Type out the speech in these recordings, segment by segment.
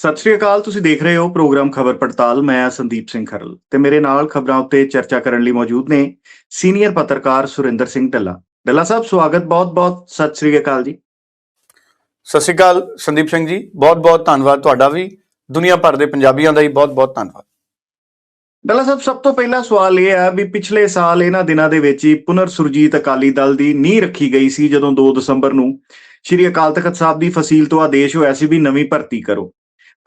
ਸਤਿ ਸ਼੍ਰੀ ਅਕਾਲ ਤੁਸੀਂ ਦੇਖ ਰਹੇ ਹੋ ਪ੍ਰੋਗਰਾਮ ਖਬਰ ਪੜਤਾਲ ਮੈਂ ਸੰਦੀਪ ਸਿੰਘ ਖਰਲ ਤੇ ਮੇਰੇ ਨਾਲ ਖਬਰਾਂ ਉੱਤੇ ਚਰਚਾ ਕਰਨ ਲਈ ਮੌਜੂਦ ਨੇ ਸੀਨੀਅਰ ਪੱਤਰਕਾਰ ਸੁਰਿੰਦਰ ਸਿੰਘ ਢੱਲਾ। ਢੱਲਾ ਸਾਹਿਬ ਸਵਾਗਤ ਬਹੁਤ-ਬਹੁਤ ਸਤਿ ਸ਼੍ਰੀ ਅਕਾਲ ਜੀ। ਸਤਿ ਸ਼੍ਰੀ ਅਕਾਲ ਸੰਦੀਪ ਸਿੰਘ ਜੀ ਬਹੁਤ-ਬਹੁਤ ਧੰਨਵਾਦ ਤੁਹਾਡਾ ਵੀ ਦੁਨੀਆ ਭਰ ਦੇ ਪੰਜਾਬੀਆਂ ਦਾ ਹੀ ਬਹੁਤ-ਬਹੁਤ ਧੰਨਵਾਦ। ਢੱਲਾ ਸਾਹਿਬ ਸਭ ਤੋਂ ਪਹਿਲਾ ਸਵਾਲ ਇਹ ਹੈ ਵੀ ਪਿਛਲੇ ਸਾਲ ਇਹਨਾਂ ਦਿਨਾਂ ਦੇ ਵਿੱਚ ਹੀ ਪੁਨਰ ਸੁਰਜੀਤ ਅਕਾਲੀ ਦਲ ਦੀ ਨੀਂਹ ਰੱਖੀ ਗਈ ਸੀ ਜਦੋਂ 2 ਦਸੰਬਰ ਨੂੰ ਸ਼੍ਰੀ ਅਕਾਲ ਤਖਤ ਸਾਹਿਬ ਦੀ ਫਸੀਲ ਤੋਂ ਆਦੇਸ਼ ਹੋਇਆ ਸੀ ਵੀ ਨਵੀਂ ਭਰਤੀ ਕਰੋ।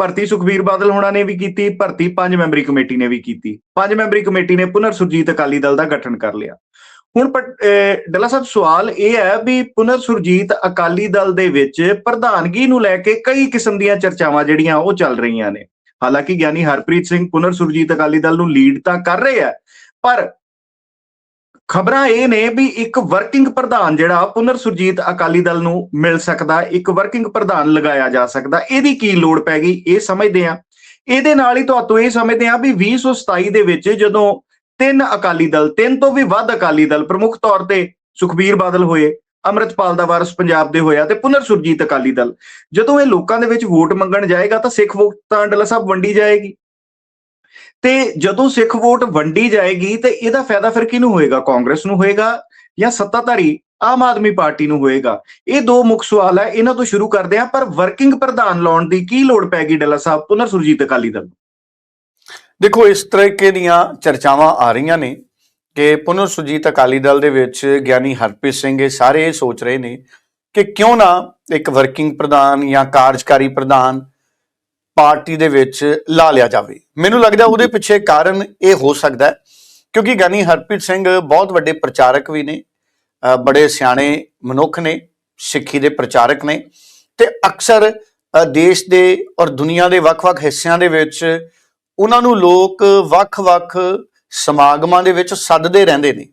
ਭਰਤੀ ਸੁਖਬੀਰ ਬਾਦਲ ਹੋਣਾ ਨੇ ਵੀ ਕੀਤੀ, ਭਰਤੀ ਪੰਜ ਮੈਂਬਰੀ ਕਮੇਟੀ ਨੇ ਵੀ ਕੀਤੀ। ਪੰਜ ਮੈਂਬਰੀ ਕਮੇਟੀ ਨੇ ਪੁਨਰ ਸੁਰਜੀਤ ਅਕਾਲੀ ਦਲ ਦਾ ਗਠਨ ਕਰ ਲਿਆ। ਹੁਣ ਪ- ਡੱਲਾ ਸਾਹਿਬ, ਸਵਾਲ ਇਹ ਹੈ ਵੀ ਪੁਨਰ ਸੁਰਜੀਤ ਅਕਾਲੀ ਦਲ ਦੇ ਵਿੱਚ ਪ੍ਰਧਾਨਗੀ ਨੂੰ ਲੈ ਕੇ ਕਈ ਕਿਸਮ ਦੀਆਂ ਚਰਚਾਵਾਂ ਜਿਹੜੀਆਂ ਉਹ ਚੱਲ ਰਹੀਆਂ ਨੇ। ਹਾਲਾਂਕਿ ਗਿਆਨੀ ਹਰਪ੍ਰੀਤ ਸਿੰਘ ਪੁਨਰ ਸੁਰਜੀਤ ਅਕਾਲੀ ਦਲ ਨੂੰ ਲੀਡ ਤਾਂ ਕਰ ਰਹੇ ਆ, ਪਰ ਖਬਰਾਂ ਇਹ ਨੇ ਵੀ ਇੱਕ ਵਰਕਿੰਗ ਪ੍ਰਧਾਨ ਜਿਹੜਾ ਪੁਨਰ ਸੁਰਜੀਤ ਅਕਾਲੀ ਦਲ ਨੂੰ ਮਿਲ ਸਕਦਾ, ਇੱਕ ਵਰਕਿੰਗ ਪ੍ਰਧਾਨ ਲਗਾਇਆ ਜਾ ਸਕਦਾ, ਇਹਦੀ ਕੀ ਲੋੜ ਪੈ ਗਈ, ਇਹ ਸਮਝਦੇ ਆ ਇਹਦੇ ਨਾਲ ਹੀ ਤੁਹਾਤੋਂ ਇਹ ਸਮਝਦੇ ਆ ਵੀ 2027 ਦੇ ਵਿੱਚ ਜਦੋਂ ਤਿੰਨ ਅਕਾਲੀ ਦਲ, ਤਿੰਨ ਤੋਂ ਵੀ ਵੱਧ ਅਕਾਲੀ ਦਲ ਪ੍ਰਮੁੱਖ ਤੌਰ ਤੇ ਸੁਖਬੀਰ ਬਾਦਲ ਹੋਏ, ਅੰਮ੍ਰਿਤਪਾਲ ਦਾ ਵਾਰਸ ਪੰਜਾਬ ਦੇ ਹੋਇਆ ਤੇ ਪੁਨਰ ਸੁਰਜੀਤ ਅਕਾਲੀ ਦਲ। ਜਦੋਂ ਇਹ ਲੋਕਾਂ ਦੇ ਵਿੱਚ ਵੋਟ ਮੰਗਣ ਜਾਏਗਾ ਤਾਂ ਸਿੱਖ ਵੋਟਾਂ ਡਲਾ ਡੱਲਾ ਸਾਹਿਬ ਵੰਡੀ ਜਾਏਗੀ। ਤੇ ਜਦੋਂ ਸਿੱਖ ਵੋਟ ਵੰਡੀ ਜਾਏਗੀ ਤੇ ਇਹਦਾ ਫਾਇਦਾ ਫਿਰ ਕਿਹਨੂੰ ਹੋਏਗਾ? ਕਾਂਗਰਸ ਨੂੰ ਹੋਏਗਾ ਜਾਂ ਸੱਤਾਧਾਰੀ ਆਮ ਆਦਮੀ ਪਾਰਟੀ ਨੂੰ ਹੋਏਗਾ? ਇਹ ਦੋ ਮੁੱਖ ਸਵਾਲ ਹੈ, ਇਹਨਾਂ ਤੋਂ ਸ਼ੁਰੂ ਕਰਦੇ ਹਾਂ, ਪਰ ਵਰਕਿੰਗ ਪ੍ਰਧਾਨ ਲਾਉਣ ਦੀ ਕੀ ਲੋੜ ਪੈ ਗਈ ਡੱਲਾ ਸਾਹਿਬ? ਪੁਨਰ ਸੁਰਜੀਤ ਅਕਾਲੀ ਦਲ। ਨੂੰ? ਦੇਖੋ, ਇਸ ਤਰੀਕੇ ਦੀਆਂ ਚਰਚਾਵਾਂ ਆ ਰਹੀਆਂ ਨੇ ਕਿ ਪੁਨਰ ਸੁਰਜੀਤ ਅਕਾਲੀ ਦਲ ਦੇ ਵਿੱਚ ਗਿਆਨੀ ਹਰਪ੍ਰੀਤ ਸਿੰਘ ਇਹ ਸਾਰੇ ਇਹ ਸੋਚ ਰਹੇ ਨੇ ਕਿ ਕਿਉਂ ਨਾ ਇੱਕ ਵਰਕਿੰਗ ਪ੍ਰਧਾਨ ਜਾਂ ਕਾਰਜਕਾਰੀ ਪ੍ਰਧਾਨ ਪਾਰਟੀ ਦੇ ਵਿੱਚ ਲਾ ਲਿਆ ਜਾਵੇ ਮੈਨੂੰ ਲੱਗਦਾ ਉਹਦੇ ਪਿੱਛੇ ਕਾਰਨ ਇਹ ਹੋ ਸਕਦਾ ਹੈ ਕਿਉਂਕਿ ਗਿਆਨੀ ਹਰਪ੍ਰੀਤ ਸਿੰਘ ਬਹੁਤ ਵੱਡੇ ਪ੍ਰਚਾਰਕ ਵੀ ਨੇ ਬੜੇ ਸਿਆਣੇ ਮਨੁੱਖ ਨੇ ਸਿੱਖੀ ਦੇ ਪ੍ਰਚਾਰਕ ਨੇ ਤੇ ਅਕਸਰ ਦੇਸ਼ ਦੇ ਔਰ ਦੁਨੀਆ ਦੇ ਵੱਖ-ਵੱਖ ਹਿੱਸਿਆਂ ਦੇ ਵਿੱਚ ਉਹਨਾਂ ਨੂੰ ਲੋਕ ਵੱਖ-ਵੱਖ ਸਮਾਗਮਾਂ ਦੇ ਵਿੱਚ ਸੱਦਦੇ ਰਹਿੰਦੇ ਨੇ।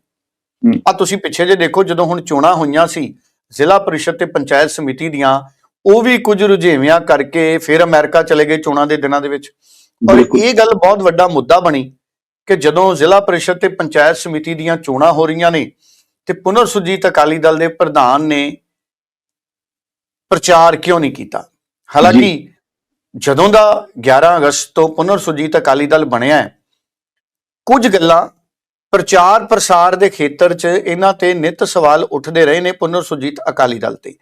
ਆ ਤੁਸੀਂ ਪਿੱਛੇ ਜੇ ਦੇਖੋ ਜਦੋਂ ਹੁਣ ਚੋਣਾਂ ਹੋਈਆਂ ਸੀ ਜ਼ਿਲ੍ਹਾ ਪਰਿਸ਼ਦ ਤੇ ਪੰਚਾਇਤ ਸਮਿਤੀ ਦੀਆਂ ਉਹ ਵੀ ਕੁਝ ਰੁਝੇਵਿਆਂ ਕਰਕੇ ਫਿਰ ਅਮਰੀਕਾ ਚਲੇ ਗਏ ਚੋਣਾਂ ਦੇ ਦਿਨਾਂ ਦੇ ਵਿੱਚ। ਔਰ। ਇਹ ਗੱਲ ਬਹੁਤ ਵੱਡਾ ਮੁੱਦਾ ਬਣੀ ਕਿ ਜਦੋਂ ਜ਼ਿਲ੍ਹਾ ਪਰਿਸ਼ਦ ਤੇ ਪੰਚਾਇਤ ਸਮਿਤੀ ਦੀਆਂ ਚੋਣਾਂ ਹੋ ਰਹੀਆਂ ਨੇ ਤੇ ਪੁਨਰ ਸੁਜੀਤ ਅਕਾਲੀ ਦਲ ਦੇ ਪ੍ਰਧਾਨ ਨੇ ਪ੍ਰਚਾਰ ਕਿਉਂ ਨਹੀਂ ਕੀਤਾ? ਹਾਲਾਂਕਿ ਜਦੋਂ ਦਾ 11 ਅਗਸਤ ਤੋਂ ਪੁਨਰ ਸੁਜੀਤ ਅਕਾਲੀ ਦਲ ਬਣਿਆ ਹੈ, ਕੁਝ ਗੱਲਾਂ ਪ੍ਰਚਾਰ ਪ੍ਰਸਾਰ ਦੇ ਖੇਤਰ 'ਚ ਇਹਨਾਂ ਤੇ ਨਿਤ ਸਵਾਲ ਉੱਠਦੇ ਰਹੇ ਨੇ ਪੁਨਰ ਸੁਜੀਤ ਅਕਾਲੀ ਦਲ ਤੇ।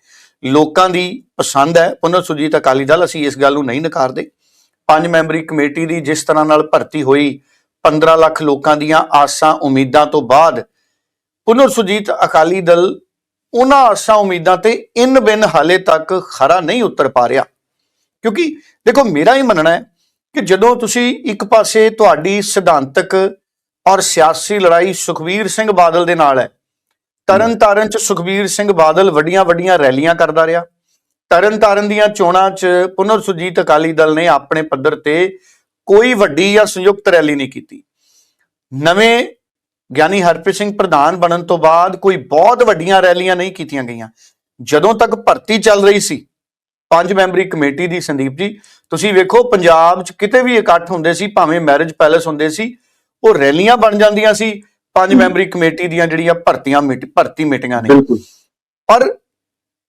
ਲੋਕਾਂ ਦੀ ਪਸੰਦ ਹੈ। ਪੁਨਰ ਸੁਜੀਤ ਅਕਾਲੀ ਦਲ, ਅਸੀਂ ਇਸ ਗੱਲ ਨੂੰ ਨਹੀਂ ਨਕਾਰਦੇ। ਪੰਜ ਮੈਂਬਰੀ ਕਮੇਟੀ ਦੀ ਜਿਸ ਤਰ੍ਹਾਂ ਨਾਲ ਭਰਤੀ ਹੋਈ 15 ਲੱਖ ਲੋਕਾਂ ਦੀਆਂ ਆਸਾਂ ਉਮੀਦਾਂ ਤੋਂ ਬਾਅਦ, ਪੁਨਰ ਸੁਜੀਤ ਅਕਾਲੀ ਦਲ ਉਹਨਾਂ ਆਸਾਂ ਉਮੀਦਾਂ ਤੇ ਇਨ ਬਿਨ ਹਾਲੇ ਤੱਕ ਖਰਾ ਨਹੀਂ ਉਤਰ ਪਾ ਰਿਹਾ। ਕਿਉਂਕਿ ਦੇਖੋ, ਮੇਰਾ ਹੀ ਮੰਨਣਾ ਹੈ ਕਿ ਜਦੋਂ ਤੁਸੀਂ ਇੱਕ ਪਾਸੇ ਤੁਹਾਡੀ ਸਿਧਾਂਤਕ ਔਰ ਸਿਆਸੀ ਲੜਾਈ ਸੁਖਬੀਰ ਸਿੰਘ ਬਾਦਲ ਦੇ ਨਾਲ ਹੈ ਤਰਨਤਾਰਨ ਚ ਸੁਖਬੀਰ ਸਿੰਘ ਬਾਦਲ ਵੱਡੀਆਂ ਵੱਡੀਆਂ ਰੈਲੀਆਂ ਕਰਦਾ ਰਿਹਾ। ਤਰਨਤਾਰਨ ਦੀਆਂ ਚੋਣਾਂ ਚ ਪੁਨਰ ਸੁਜੀਤ ਅਕਾਲੀ ਦਲ ਨੇ ਆਪਣੇ ਪੱਧਰ ਤੇ ਕੋਈ ਵੱਡੀ ਜਾਂ ਸੰਯੁਕਤ ਰੈਲੀ ਨਹੀਂ ਕੀਤੀ। ਨਵੇਂ ਗਿਆਨੀ ਹਰਪ੍ਰੀਤ ਸਿੰਘ ਪ੍ਰਧਾਨ ਬਣਨ ਤੋਂ ਬਾਅਦ ਕੋਈ ਬਹੁਤ ਵੱਡੀਆਂ ਰੈਲੀਆਂ ਨਹੀਂ ਕੀਤੀਆਂ ਗਈਆਂ। ਜਦੋਂ ਤੱਕ ਭਰਤੀ ਚੱਲ ਰਹੀ ਸੀ, ਪੰਜ ਮੈਂਬਰੀ ਕਮੇਟੀ ਦੀ ਸੰਦੀਪ ਜੀ, ਤੁਸੀਂ ਵੇਖੋ ਪੰਜਾਬ 'ਚ ਕਿਤੇ ਵੀ ਇਕੱਠ ਹੁੰਦੇ ਸੀ, ਭਾਵੇਂ ਮੈਰਿਜ ਪੈਲੇਸ ਹੁੰਦੇ ਸੀ, ਉਹ ਰੈਲੀਆਂ ਬਣ ਜਾਂਦੀਆਂ ਸੀ। ਪੰਜ। ਮੈਂਬਰੀ ਕਮੇਟੀ ਦੀਆਂ ਜਿਹੜੀਆਂ ਭਰਤੀਆਂ ਮੀਟ- ਭਰਤੀ ਮੀਟਿੰਗਾਂ ਨੇ ਬਿਲਕੁਲ ਪਰ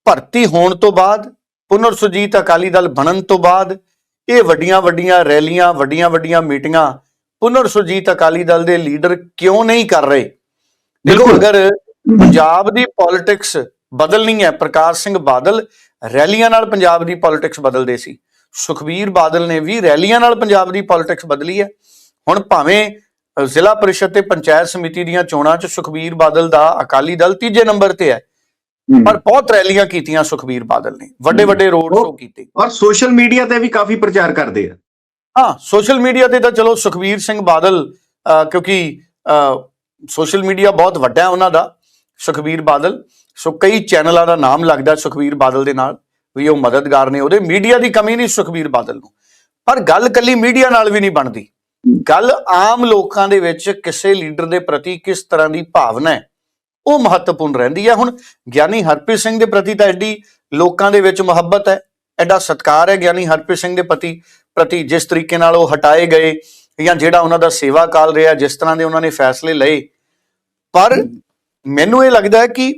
ਭਰਤੀ ਹੋਣ ਤੋਂ ਬਾਅਦ ਪੁਨਰ ਸੁਜੀਤ ਅਕਾਲੀ ਦਲ ਬਣਨ ਤੋਂ ਬਾਅਦ ਇਹ ਵੱਡੀਆਂ ਵੱਡੀਆਂ ਰੈਲੀਆਂ ਵੱਡੀਆਂ ਵੱਡੀਆਂ ਮੀਟਿੰਗਾਂ ਪੁਨਰ ਸੁਜੀਤ ਅਕਾਲੀ ਦਲ ਦੇ ਲੀਡਰ ਕਿਉਂ ਨਹੀਂ ਕਰ ਰਹੇ ਦੇਖੋ। ਅਗਰ ਪੰਜਾਬ ਦੀ ਪੋਲਿਟਿਕਸ ਬਦਲਣੀ ਹੈ ਪ੍ਰਕਾਸ਼ ਸਿੰਘ ਬਾਦਲ ਰੈਲੀਆਂ ਨਾਲ ਪੰਜਾਬ ਦੀ ਪੋਲਿਟਿਕਸ ਬਦਲਦੇ ਸੀ ਸੁਖਬੀਰ ਬਾਦਲ ਨੇ ਵੀ ਰੈਲੀਆਂ ਨਾਲ ਪੰਜਾਬ ਦੀ ਪੋਲਿਟਿਕਸ ਬਦਲੀ ਹੈ ਹੁਣ ਭਾਵੇਂ ਜ਼ਿਲ੍ਹਾ ਪਰਿਸ਼ਦ ਤੇ ਪੰਚਾਇਤ ਸਮਿਤੀ ਦੀਆਂ ਚੋਣਾਂ 'ਚ ਸੁਖਬੀਰ ਬਾਦਲ ਦਾ ਅਕਾਲੀ ਦਲ ਤੀਜੇ ਨੰਬਰ ਤੇ ਹੈ। ਪਰ ਬਹੁਤ ਰੈਲੀਆਂ ਕੀਤੀਆਂ ਸੁਖਬੀਰ ਬਾਦਲ ਨੇ। ਵੱਡੇ। ਵੱਡੇ ਰੋਡ ਸ਼ੋਅ ਕੀਤੇ। ਔਰ ਸੋਸ਼ਲ ਮੀਡੀਆ ਤੇ ਵੀ ਕਾਫੀ ਪ੍ਰਚਾਰ ਕਰਦੇ ਆ। ਹਾਂ ਸੋਸ਼ਲ ਮੀਡੀਆ ਤੇ ਤਾਂ ਚਲੋ ਸੁਖਬੀਰ ਸਿੰਘ ਬਾਦਲ ਕਿਉਂਕਿ ਸੋਸ਼ਲ ਮੀਡੀਆ ਬਹੁਤ ਵੱਡਾ ਹੈ ਉਹਨਾਂ ਦਾ ਸੁਖਬੀਰ ਬਾਦਲ। ਸੋ ਕਈ ਚੈਨਲਾਂ ਦਾ ਨਾਮ ਲੱਗਦਾ ਸੁਖਬੀਰ ਬਾਦਲ ਦੇ ਨਾਲ ਵੀ ਉਹ ਮਦਦਗਾਰ ਨੇ। ਉਹਦੇ ਮੀਡੀਆ ਦੀ ਕਮੀ ਨਹੀਂ ਸੁਖਬੀਰ ਬਾਦਲ ਨੂੰ। ਪਰ ਗੱਲ ਕੱਲੀ ਮੀਡੀਆ ਨਾਲ ਵੀ ਨਹੀਂ ਬਣਦੀ। ਗੱਲ ਆਮ ਲੋਕਾਂ ਦੇ ਵਿੱਚ ਕਿਸੇ ਲੀਡਰ ਦੇ ਪ੍ਰਤੀ ਕਿਸ ਤਰ੍ਹਾਂ ਦੀ ਭਾਵਨਾ ਹੈ ਉਹ ਮਹੱਤਵਪੂਰਨ ਰਹਿੰਦੀ ਹੈ। ਹੁਣ ਗਿਆਨੀ ਹਰਪ੍ਰੀਤ ਸਿੰਘ ਦੇ ਪ੍ਰਤੀ ਤਾਂ ਐਡੀ ਲੋਕਾਂ ਦੇ ਵਿੱਚ ਮੁਹੱਬਤ ਹੈ ਐਡਾ ਸਤਿਕਾਰ ਹੈ ਗਿਆਨੀ ਹਰਪ੍ਰੀਤ ਸਿੰਘ ਦੇ ਪ੍ਰਤੀ ਪ੍ਰਤੀ ਜਿਸ ਤਰੀਕੇ ਨਾਲ ਉਹ ਹਟਾਏ ਗਏ ਜਾਂ ਜਿਹੜਾ ਉਹਨਾਂ ਦਾ ਸੇਵਾ ਕਾਲ ਰਿਹਾ ਜਿਸ ਤਰ੍ਹਾਂ ਦੇ ਉਹਨਾਂ ਨੇ ਫੈਸਲੇ ਲਏ। ਪਰ ਮੈਨੂੰ ਇਹ ਲੱਗਦਾ ਹੈ ਕਿ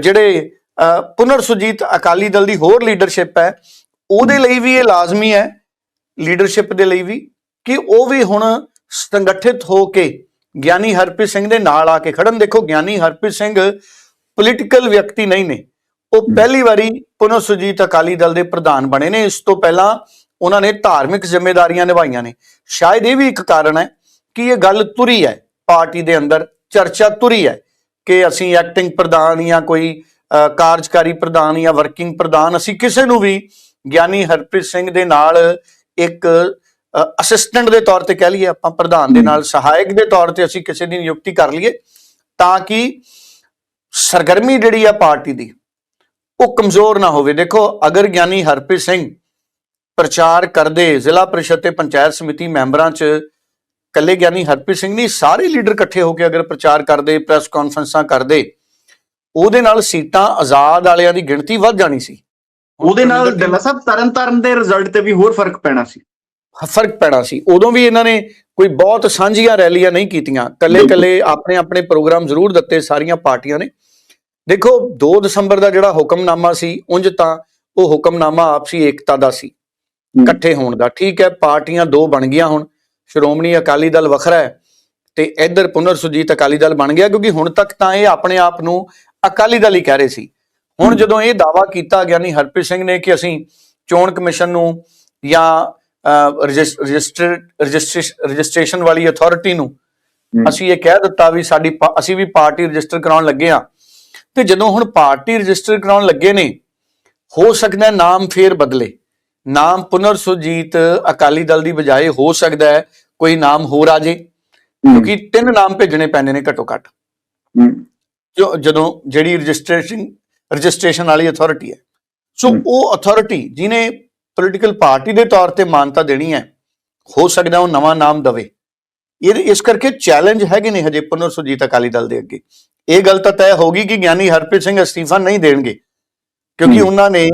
ਜਿਹੜੇ ਅ, ਪੁਨਰ ਸੁਜੀਤ ਅਕਾਲੀ ਦਲ ਦੀ ਹੋਰ ਲੀਡਰਸ਼ਿਪ ਹੈ ਉਹਦੇ ਲਈ ਵੀ ਇਹ ਲਾਜ਼ਮੀ ਹੈ ਲੀਡਰਸ਼ਿਪ ਦੇ ਲਈ ਵੀ। ਕਿ ਉਹ ਵੀ ਹੁਣ ਸੰਗਠਿਤ ਹੋ ਕੇ ਗਿਆਨੀ ਹਰਪ੍ਰੀਤ ਸਿੰਘ ਦੇ ਨਾਲ ਆ ਕੇ ਖੜਨ। ਦੇਖੋ ਗਿਆਨੀ ਹਰਪ੍ਰੀਤ ਸਿੰਘ ਪੋਲੀਟੀਕਲ ਵਿਅਕਤੀ ਨਹੀਂ ਨੇ। ਉਹ ਪਹਿਲੀ ਵਾਰੀ ਪੁਨਰ ਸੁਜੀਤ ਅਕਾਲੀ ਦਲ ਦੇ ਪ੍ਰਧਾਨ ਬਣੇ ਨੇ। ਇਸ ਤੋਂ ਪਹਿਲਾਂ ਉਹਨਾਂ ਨੇ ਧਾਰਮਿਕ ਜ਼ਿੰਮੇਵਾਰੀਆਂ ਨਿਭਾਈਆਂ ਨੇ। ਸ਼ਾਇਦ ਇਹ ਵੀ ਇੱਕ ਕਾਰਨ ਹੈ ਕਿ ਇਹ ਗੱਲ ਤੁਰੀ ਹੈ। ਪਾਰਟੀ ਦੇ ਅੰਦਰ ਚਰਚਾ ਤੁਰੀ ਹੈ ਕਿ ਅਸੀਂ ਐਕਟਿੰਗ ਪ੍ਰਧਾਨ ਜਾਂ ਕੋਈ ਕਾਰਜਕਾਰੀ ਪ੍ਰਧਾਨ ਜਾਂ ਵਰਕਿੰਗ ਪ੍ਰਧਾਨ ਅਸੀਂ ਕਿਸੇ ਨੂੰ ਵੀ ਗਿਆਨੀ ਹਰਪ੍ਰੀਤ ਸਿੰਘ ਦੇ ਨਾਲ ਇੱਕ ਅਸਿਸਟੈਂਟ ਦੇ ਤੌਰ ਤੇ ਕਹਿ ਲਈਏ ਆਪਾਂ ਪ੍ਰਧਾਨ ਦੇ ਨਾਲ ਸਹਾਇਕ ਦੇ ਤੌਰ ਤੇ ਅਸੀਂ ਕਿਸੇ ਦੀ ਨਿਯੁਕਤੀ ਕਰ ਲਈਏ ਤਾਂ ਕਿ ਸਰਗਰਮੀ ਜਿਹੜੀ ਆ ਪਾਰਟੀ ਦੀ ਉਹ ਕਮਜ਼ੋਰ ਨਾ ਹੋਵੇ। ਦੇਖੋ ਅਗਰ ਗਿਆਨੀ ਹਰਪ੍ਰੀਤ ਸਿੰਘ ਪ੍ਰਚਾਰ ਕਰਦੇ ਜ਼ਿਲ੍ਹਾ ਪ੍ਰੀਸ਼ਦ ਤੇ ਪੰਚਾਇਤ ਸਮਿਤੀ ਮੈਂਬਰਾਂ 'ਚ ਕੱਲੇ ਗਿਆਨੀ ਹਰਪ੍ਰੀਤ ਸਿੰਘ ਨਹੀਂ ਸਾਰੇ ਲੀਡਰ ਇਕੱਠੇ ਹੋ ਕੇ ਅਗਰ ਪ੍ਰਚਾਰ ਕਰਦੇ ਪ੍ਰੈਸ ਕਾਨਫਰੰਸਾਂ ਕਰਦੇ ਉਹਦੇ ਨਾਲ ਸੀਟਾਂ ਆਜ਼ਾਦ ਵਾਲਿਆਂ ਦੀ ਗਿਣਤੀ ਵੱਧ ਜਾਣੀ ਸੀ। ਉਹਦੇ ਨਾਲ ਡੱਲਾ ਸਾਹਿਬ ਤਰਨ ਤਾਰਨ ਦੇ ਰਿਜ਼ਲਟ ਤੇ ਵੀ ਹੋਰ ਫ਼ਰਕ ਪੈਣਾ ਸੀ। ਫ਼ਰਕ ਪੈਣਾ ਸੀ। ਉਦੋਂ ਵੀ ਇਹਨਾਂ ਨੇ ਕੋਈ ਬਹੁਤ ਸਾਂਝੀਆਂ ਰੈਲੀਆਂ ਨਹੀਂ ਕੀਤੀਆਂ। ਕੱਲੇ ਕੱਲੇ ਆਪਣੇ ਆਪਣੇ ਪ੍ਰੋਗਰਾਮ ਜ਼ਰੂਰ ਦਿੱਤੇ ਸਾਰੀਆਂ ਪਾਰਟੀਆਂ ਨੇ। ਦੇਖੋ 2 ਦਸੰਬਰ ਦਾ ਜਿਹੜਾ ਹੁਕਮਨਾਮਾ ਸੀ ਉਂਝ ਤਾਂ ਉਹ ਹੁਕਮਨਾਮਾ ਆਪਸੀ ਏਕਤਾ ਦਾ ਸੀ। ਇਕੱਠੇ ਹੋਣ ਦਾ। ਠੀਕ ਹੈ ਪਾਰਟੀਆਂ ਦੋ ਬਣ ਗਈਆਂ ਹੁਣ। ਸ਼੍ਰੋਮਣੀ ਅਕਾਲੀ ਦਲ ਵੱਖਰਾ ਹੈ ਤੇ ਇੱਧਰ ਪੁਨਰ ਸੁਜੀਤ ਅਕਾਲੀ ਦਲ ਬਣ ਗਿਆ ਕਿਉਂਕਿ ਹੁਣ ਤੱਕ ਤਾਂ ਇਹ ਆਪਣੇ ਆਪ ਨੂੰ ਅਕਾਲੀ ਦਲ ਹੀ ਕਹਿ ਰਹੇ ਸੀ। ਹੁਣ ਜਦੋਂ ਇਹ ਦਾਵਾ ਕੀਤਾ ਗਿਆ ਨਹੀਂ ਹਰਪ੍ਰੀਤ ਸਿੰਘ ਨੇ ਕਿ ਅਸੀਂ ਚੋਣ ਕਮਿਸ਼ਨ ਨੂੰ ਜਾਂ ਰਜਿਸਟਰ ਰਜਿਸਟ੍ਰੇਸ਼ਨ ਵਾਲੀ ਅਥਾਰਟੀ ਨੂੰ ਅਸੀਂ ਇਹ ਕਹਿ ਦਿੱਤਾ ਵੀ ਸਾਡੀ ਅਸੀਂ ਵੀ ਪਾਰਟੀ ਰਜਿਸਟਰ ਕਰਾਉਣ ਲੱਗੇ ਆ ਤੇ ਜਦੋਂ ਹੁਣ ਪਾਰਟੀ ਰਜਿਸਟਰ ਕਰਾਉਣ ਲੱਗੇ ਨੇ ਹੋ ਸਕਦਾ ਨਾਮ ਫੇਰ ਬਦਲੇ। ਨਾਮ ਪੁਨਰ ਸੁਜੀਤ ਅਕਾਲੀ ਦਲ ਦੀ ਬਜਾਏ ਹੋ ਸਕਦਾ ਹੈ ਕੋਈ ਨਾਮ ਹੋਰ ਆ ਜੇ ਕਿਉਂਕਿ ਤਿੰਨ ਨਾਮ ਭੇਜਣੇ ਪੈਂਦੇ ਨੇ ਘੱਟੋ ਘੱਟ। ਜੋ ਜਦੋਂ ਜਿਹੜੀ ਰਜਿਸਟ੍ਰੇਸ਼ਨ ਰਜਿਸਟ੍ਰੇਸ਼ਨ ਵਾਲੀ ਅਥਾਰਟੀ ਹੈ। ਸੋ। ਉਹ ਅਥਾਰਟੀ ਜਿਹਨੇ ਪੋਲੀਟੀਕਲ ਪਾਰਟੀ ਦੇ ਤੌਰ ਤੇ ਮਾਨਤਾ ਦੇਣੀ ਹੈ ਹੋ ਸਕਦਾ ਉਹ ਨਵਾਂ ਨਾਮ ਦਵੇ। ਇਹ ਇਸ ਕਰਕੇ ਚੈਲੰਜ ਹੈਗੇ ਨੇ ਹਜੇ ਪੁਨਰ ਸੁਜੀਤ ਅਕਾਲੀ ਦਲ ਦੇ ਅੱਗੇ। ਇਹ ਗੱਲ ਤਾਂ ਤੈਅ ਹੋਗੀ ਕਿ ਗਿਆਨੀ ਹਰਪ੍ਰੀਤ ਸਿੰਘ ਅਸਤੀਫਾ ਨਹੀਂ ਦੇਣਗੇ ਕਿਉਂਕਿ। ਉਹਨਾਂ ਨੇ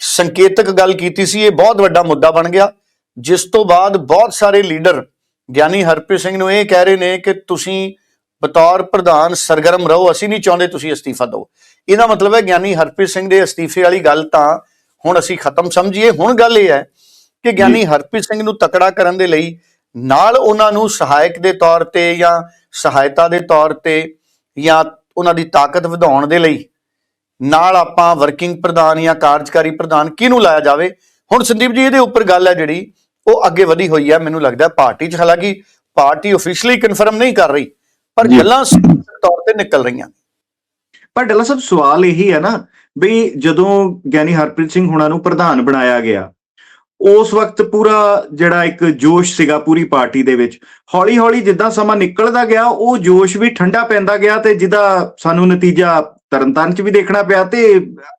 ਸੰਕੇਤਕ ਗੱਲ ਕੀਤੀ ਸੀ ਇਹ ਬਹੁਤ ਵੱਡਾ ਮੁੱਦਾ ਬਣ ਗਿਆ। ਜਿਸ ਤੋਂ ਬਾਅਦ ਬਹੁਤ ਸਾਰੇ ਲੀਡਰ ਗਿਆਨੀ ਹਰਪ੍ਰੀਤ ਸਿੰਘ ਨੂੰ ਇਹ ਕਹਿ ਰਹੇ ਨੇ ਕਿ ਤੁਸੀਂ ਬਤੌਰ ਪ੍ਰਧਾਨ ਸਰਗਰਮ ਰਹੋ ਅਸੀਂ ਨਹੀਂ ਚਾਹੁੰਦੇ ਤੁਸੀਂ ਅਸਤੀਫਾ ਦਿਓ। ਇਹਦਾ ਮਤਲਬ ਹੈ ਗਿਆਨੀ ਹਰਪ੍ਰੀਤ ਸਿੰਘ ਦੇ ਅਸਤੀਫੇ ਵਾਲੀ ਗੱਲ ਤਾਂ ਹੁਣ ਅਸੀਂ ਖਤਮ ਸਮਝੀਏ ਹੁਣ ਗੱਲ ਇਹ ਹੈ ਕਿ ਗਿਆਨੀ ਹਰਪ੍ਰੀਤ ਸਿੰਘ ਨੂੰ ਤਕੜਾ ਕਰਨ ਦੇ ਲਈ ਨਾਲ ਉਹਨਾਂ ਨੂੰ ਸਹਾਇਕ ਦੇ ਤੌਰ ਤੇ ਜਾਂ ਸਹਾਇਤਾ ਦੇ ਤੌਰ ਤੇ ਜਾਂ ਉਹਨਾਂ ਦੀ ਤਾਕਤ ਵਧਾਉਣ ਦੇ ਲਈ ਨਾਲ ਆਪਾਂ ਵਰਕਿੰਗ ਪ੍ਰਧਾਨ ਜਾਂ ਕਾਰਜਕਾਰੀ ਪ੍ਰਧਾਨ ਕਿਹਨੂੰ ਲਾਇਆ ਜਾਵੇ? ਹੁਣ ਸੰਦੀਪ ਜੀ ਇਹਦੇ ਉੱਪਰ ਗੱਲ ਹੈ ਜਿਹੜੀ ਉਹ ਅੱਗੇ ਵਧੀ ਹੋਈ ਹੈ ਮੈਨੂੰ ਲੱਗਦਾ ਪਾਰਟੀ 'ਚ ਹਾਲਾਂਕਿ ਪਾਰਟੀ ਅਫੀਸ਼ੀਅਲੀ ਕਨਫਰਮ ਨਹੀਂ ਕਰ ਰਹੀ ਪਰ। ਗੱਲਾਂ ਸਿੱਧੇ ਤੌਰ ਤੇ ਨਿਕਲ ਰਹੀਆਂ ਪਰ ਡੱਲਾ ਸਾਹਿਬ ਸਵਾਲ ਇਹੀ ਹੈ ਨਾ ਬਈ ਜਦੋਂ ਗਿਆਨੀ ਹਰਪ੍ਰੀਤ ਸਿੰਘ ਹੁਣਾਂ ਨੂੰ ਪ੍ਰਧਾਨ ਬਣਾਇਆ ਗਿਆ, ਉਸ ਵਕਤ ਪੂਰਾ ਜਿਹੜਾ ਇੱਕ ਜੋਸ਼ ਸੀਗਾ ਪੂਰੀ ਪਾਰਟੀ ਦੇ ਵਿੱਚ। ਹੌਲੀ ਹੌਲੀ ਜਿੱਦਾਂ ਸਮਾਂ ਨਿਕਲਦਾ ਗਿਆ, ਉਹ ਜੋਸ਼ ਵੀ ਠੰਡਾ ਪੈਂਦਾ ਗਿਆ ਤੇ ਜਿਹਦਾ ਸਾਨੂੰ ਨਤੀਜਾ ਤਰਨਤਾਰਨ ਚ ਵੀ ਦੇਖਣਾ ਪਿਆ ਤੇ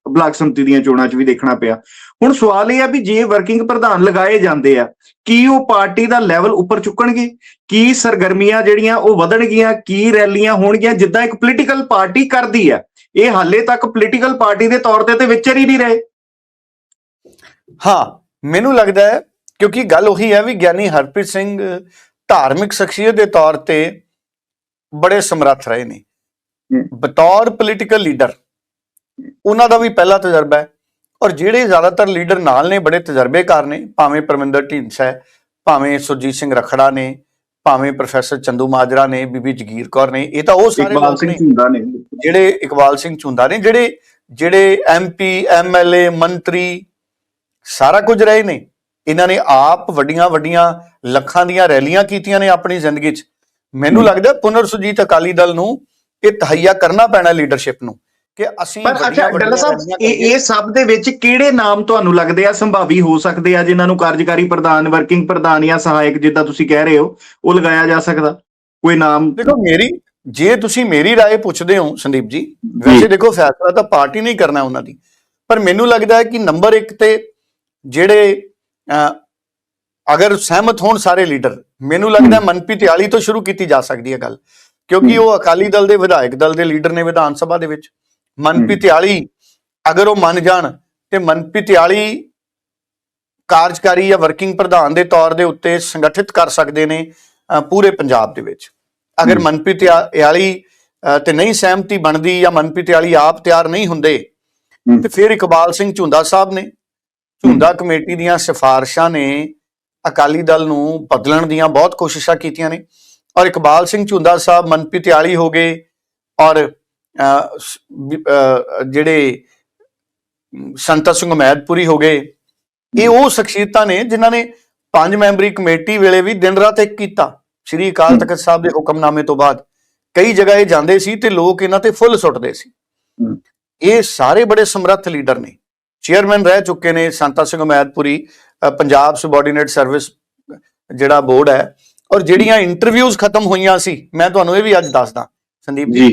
ਬਲਾਕ ਸੰਮਤੀ ਦੀਆਂ ਚੋਣਾਂ ਚ ਵੀ ਦੇਖਣਾ ਪਿਆ। ਹੁਣ ਸਵਾਲ ਇਹ ਆ ਵੀ ਜੇ ਵਰਕਿੰਗ ਪ੍ਰਧਾਨ ਲਗਾਏ ਜਾਂਦੇ ਆ, ਕੀ ਉਹ ਪਾਰਟੀ ਦਾ ਲੈਵਲ ਉੱਪਰ ਚੁੱਕਣਗੇ? ਕੀ ਸਰਗਰਮੀਆਂ ਜਿਹੜੀਆਂ ਉਹ ਵਧਣਗੀਆਂ, ਕੀ ਰੈਲੀਆਂ ਹੋਣਗੀਆਂ? ਜਿੱਦਾਂ ਇੱਕ ਪੋਲੀਟੀਕਲ ਪਾਰਟੀ ਕਰਦੀ ਆ, ਇਹ ਹਾਲੇ ਤੱਕ ਪੋਲੀਟੀਕਲ ਪਾਰਟੀ ਦੇ ਤੌਰ ਤੇ ਤੇ ਵਿਚਰ ਹੀ ਨਹੀਂ ਰਹੇ। ਹਾਂ, ਮੈਨੂੰ ਲੱਗਦਾ ਹੈ, ਕਿਉਂਕਿ ਗੱਲ ਉਹੀ ਹੈ ਵੀ ਗਿਆਨੀ ਹਰਪ੍ਰੀਤ ਸਿੰਘ ਧਾਰਮਿਕ ਸ਼ਖਸੀਅਤ ਦੇ ਤੌਰ ਤੇ ਬੜੇ ਸਮਰੱਥ ਰਹੇ ਨੇ। ਬਤੌਰ ਪੋਲੀਟੀਕਲ ਲੀਡਰ ਉਹਨਾਂ ਦਾ ਵੀ ਪਹਿਲਾ ਤਜਰਬਾ ਹੈ ਔਰ ਜਿਹੜੇ ਜ਼ਿਆਦਾਤਰ ਲੀਡਰ ਨਾਲ ਨੇ ਬੜੇ ਤਜਰਬੇਕਾਰ ਨੇ ਭਾਵੇਂ ਪਰਮਿੰਦਰ ਢੀਂਡਸਾ ਹੈ ਭਾਵੇਂ ਸੁਰਜੀਤ ਸਿੰਘ ਰਖੜਾ ਨੇ ਭਾਵੇਂ ਪ੍ਰੋਫੈਸਰ ਚੰਦੂ ਮਾਜਰਾ ਨੇ ਬੀਬੀ ਜਗੀਰ ਕੌਰ ਨੇ ਇਹ ਤਾਂ ਉਹ ਸਾਰੇ ਇਕਬਾਲ ਸਿੰਘ ਝੁੰਦਾ ਨੇ। ਜਿਹੜੇ ਇਕਬਾਲ ਸਿੰਘ ਝੁੰਦਾ ਨੇ ਜਿਹੜੇ ਜਿਹੜੇ ਐਮਪੀ ਐਮਐਲਏ ਮੰਤਰੀ ਸਾਰਾ ਕੁਝ ਰਹੇ ਨੇ। ਇਹਨਾਂ ਨੇ ਆਪ ਵੱਡੀਆਂ ਵੱਡੀਆਂ ਲੱਖਾਂ ਦੀਆਂ ਰੈਲੀਆਂ ਕੀਤੀਆਂ ਨੇ ਆਪਣੀ ਜ਼ਿੰਦਗੀ 'ਚ। ਮੈਨੂੰ। ਲੱਗਦਾ ਪੁਨਰ ਸੁਜੀਤ ਅਕਾਲੀ ਦਲ ਨੂੰ ਇਹ ਤਹਈਆ ਕਰਨਾ ਪੈਣਾ ਲੀਡਰਸ਼ਿਪ ਨੂੰ ਕਿ ਅਸੀਂ ਪਰ ਅੱਛਾ ਵੱਡੀਆਂ ਡੱਲਾ ਵੱਡੀਆਂ ਸਾਹਿਬ ਰੈਲੀਆਂ ਇਹ ਇਹ ਸਭ ਦੇ ਵਿੱਚ ਕਿਹੜੇ ਨਾਮ ਤੁਹਾਨੂੰ ਲੱਗਦੇ ਆ ਸੰਭਾਵੀ ਹੋ ਸਕਦੇ ਆ ਜਿਨ੍ਹਾਂ ਨੂੰ ਕਾਰਜਕਾਰੀ ਪ੍ਰਧਾਨ ਵਰਕਿੰਗ ਪ੍ਰਧਾਨ ਜਾਂ ਸਹਾਇਕ ਜਿੱਦਾਂ ਤੁਸੀਂ ਕਹਿ ਰਹੇ ਹੋ ਉਹ ਲਗਾਇਆ ਜਾ ਸਕਦਾ ਕੋਈ ਨਾਮ ਦੇਖੋ ਮੇਰੀ ਜੇ ਤੁਸੀਂ ਮੇਰੀ رائے ਪੁੱਛਦੇ ਹੋ ਸੰਦੀਪ ਜੀ ਵੈਸੇ ਦੇਖੋ ਫੈਸਲਾ ਤਾਂ ਪਾਰਟੀ ਨਹੀਂ ਕਰਨਾ ਉਹਨਾਂ ਦੀ ਪਰ ਮੈਨੂੰ ਲੱਗਦਾ ਹੈ ਕਿ ਨੰਬਰ 1 ਤੇ ਜਿਹੜੇ ਅਹ, ਅਗਰ ਸਹਿਮਤ ਹੋਣ ਸਾਰੇ ਲੀਡਰ ਮੈਨੂੰ ਲੱਗਦਾ ਹੈ ਮਨਪ੍ਰੀਤ ਆਲੀ ਤੋਂ ਸ਼ੁਰੂ ਕੀਤੀ ਜਾ ਸਕਦੀ ਹੈ ਗੱਲ ਕਿਉਂਕਿ ਉਹ ਅਕਾਲੀ ਦਲ ਦੇ ਵਿਧਾਇਕ ਦਲ ਦੇ ਲੀਡਰ ਨੇ ਵਿਧਾਨ ਸਭਾ ਦੇ ਵਿੱਚ ਮਨਪ੍ਰੀਤ ਆਲੀ ਅਗਰ ਉਹ ਮੰਨ ਜਾਣ ਤੇ ਮਨਪ੍ਰੀਤ ਆਲੀ ਕਾਰਜਕਾਰੀ ਜਾਂ ਵਰਕਿੰਗ ਪ੍ਰਧਾਨ ਦੇ ਤੌਰ ਦੇ ਉੱਤੇ ਸੰਗਠਿਤ ਕਰ ਸਕਦੇ ਨੇ ਪੂਰੇ ਪੰਜਾਬ ਦੇ ਵਿੱਚ। ਅਗਰ। ਮਨਪ੍ਰੀਤ ਅਹ, ਤੇ ਨਹੀਂ ਸਹਿਮਤੀ ਬਣਦੀ ਜਾਂ ਮਨਪ੍ਰੀਤ ਆਲੀ ਆਪ ਤਿਆਰ ਨਹੀਂ ਹੁੰਦੇ। ਤੇ ਫਿਰ ਇਕਬਾਲ ਸਿੰਘ ਝੁੰਦਾ ਸਾਹਿਬ ਨੇ ਝੁੰਦਾ ਕਮੇਟੀ ਦੀਆਂ ਸਿਫਾਰਿਸ਼ਾਂ ਨੇ ਅਕਾਲੀ ਦਲ ਨੂੰ ਬਦਲਣ ਦੀਆਂ ਬਹੁਤ ਕੋਸ਼ਿਸ਼ਾਂ ਕੀਤੀਆਂ ਨੇ। ਔਰ ਇਕਬਾਲ ਸਿੰਘ ਝੁੰਦਾ ਸਾਹਿਬ ਮਨਪ੍ਰੀਤ ਆਲੀ ਹੋ ਗਏ ਔਰ ਜਿਹੜੇ ਸੰਤਾ ਸਿੰਘ ਮੈਦਪੁਰੀ ਹੋ ਗਏ। ਇਹ ਉਹ ਸ਼ਖਸੀਅਤਾਂ ਨੇ ਜਿਨ੍ਹਾਂ ਨੇ ਪੰਜ ਮੈਂਬਰੀ ਕਮੇਟੀ ਵੇਲੇ ਵੀ ਦਿਨ ਰਾਤ ਇੱਕ ਕੀਤਾ। ਸ੍ਰੀ ਅਕਾਲ ਤਖਤ ਸਾਹਿਬ ਦੇ ਹੁਕਮਨਾਮੇ ਤੋਂ ਬਾਅਦ। ਕਈ ਜਗ੍ਹਾ ਇਹ ਜਾਂਦੇ ਸੀ ਤੇ ਲੋਕ ਇਹਨਾਂ ਤੇ ਫੁੱਲ ਸੁੱਟਦੇ ਸੀ। ਇਹ ਸਾਰੇ ਬੜੇ ਸਮਰੱਥ ਲੀਡਰ ਨੇ। ਚੇਅਰਮੈਨ ਰਹਿ ਚੁੱਕੇ ਨੇ ਸੰਤਾ ਸਿੰਘ ਮੈਦਪੁਰੀ ਅ, ਪੰਜਾਬ ਸਬਆਰਡੀਨੇਟ ਸਰਵਿਸ ਜਿਹੜਾ ਬੋਰਡ ਹੈ ਔਰ ਜਿਹੜੀਆਂ ਇੰਟਰਵਿਊਜ਼ ਖਤਮ ਹੋਈਆਂ ਸੀ ਮੈਂ ਤੁਹਾਨੂੰ ਇਹ ਵੀ ਅੱਜ ਦੱਸਦਾ ਸੰਦੀਪ ਜੀ।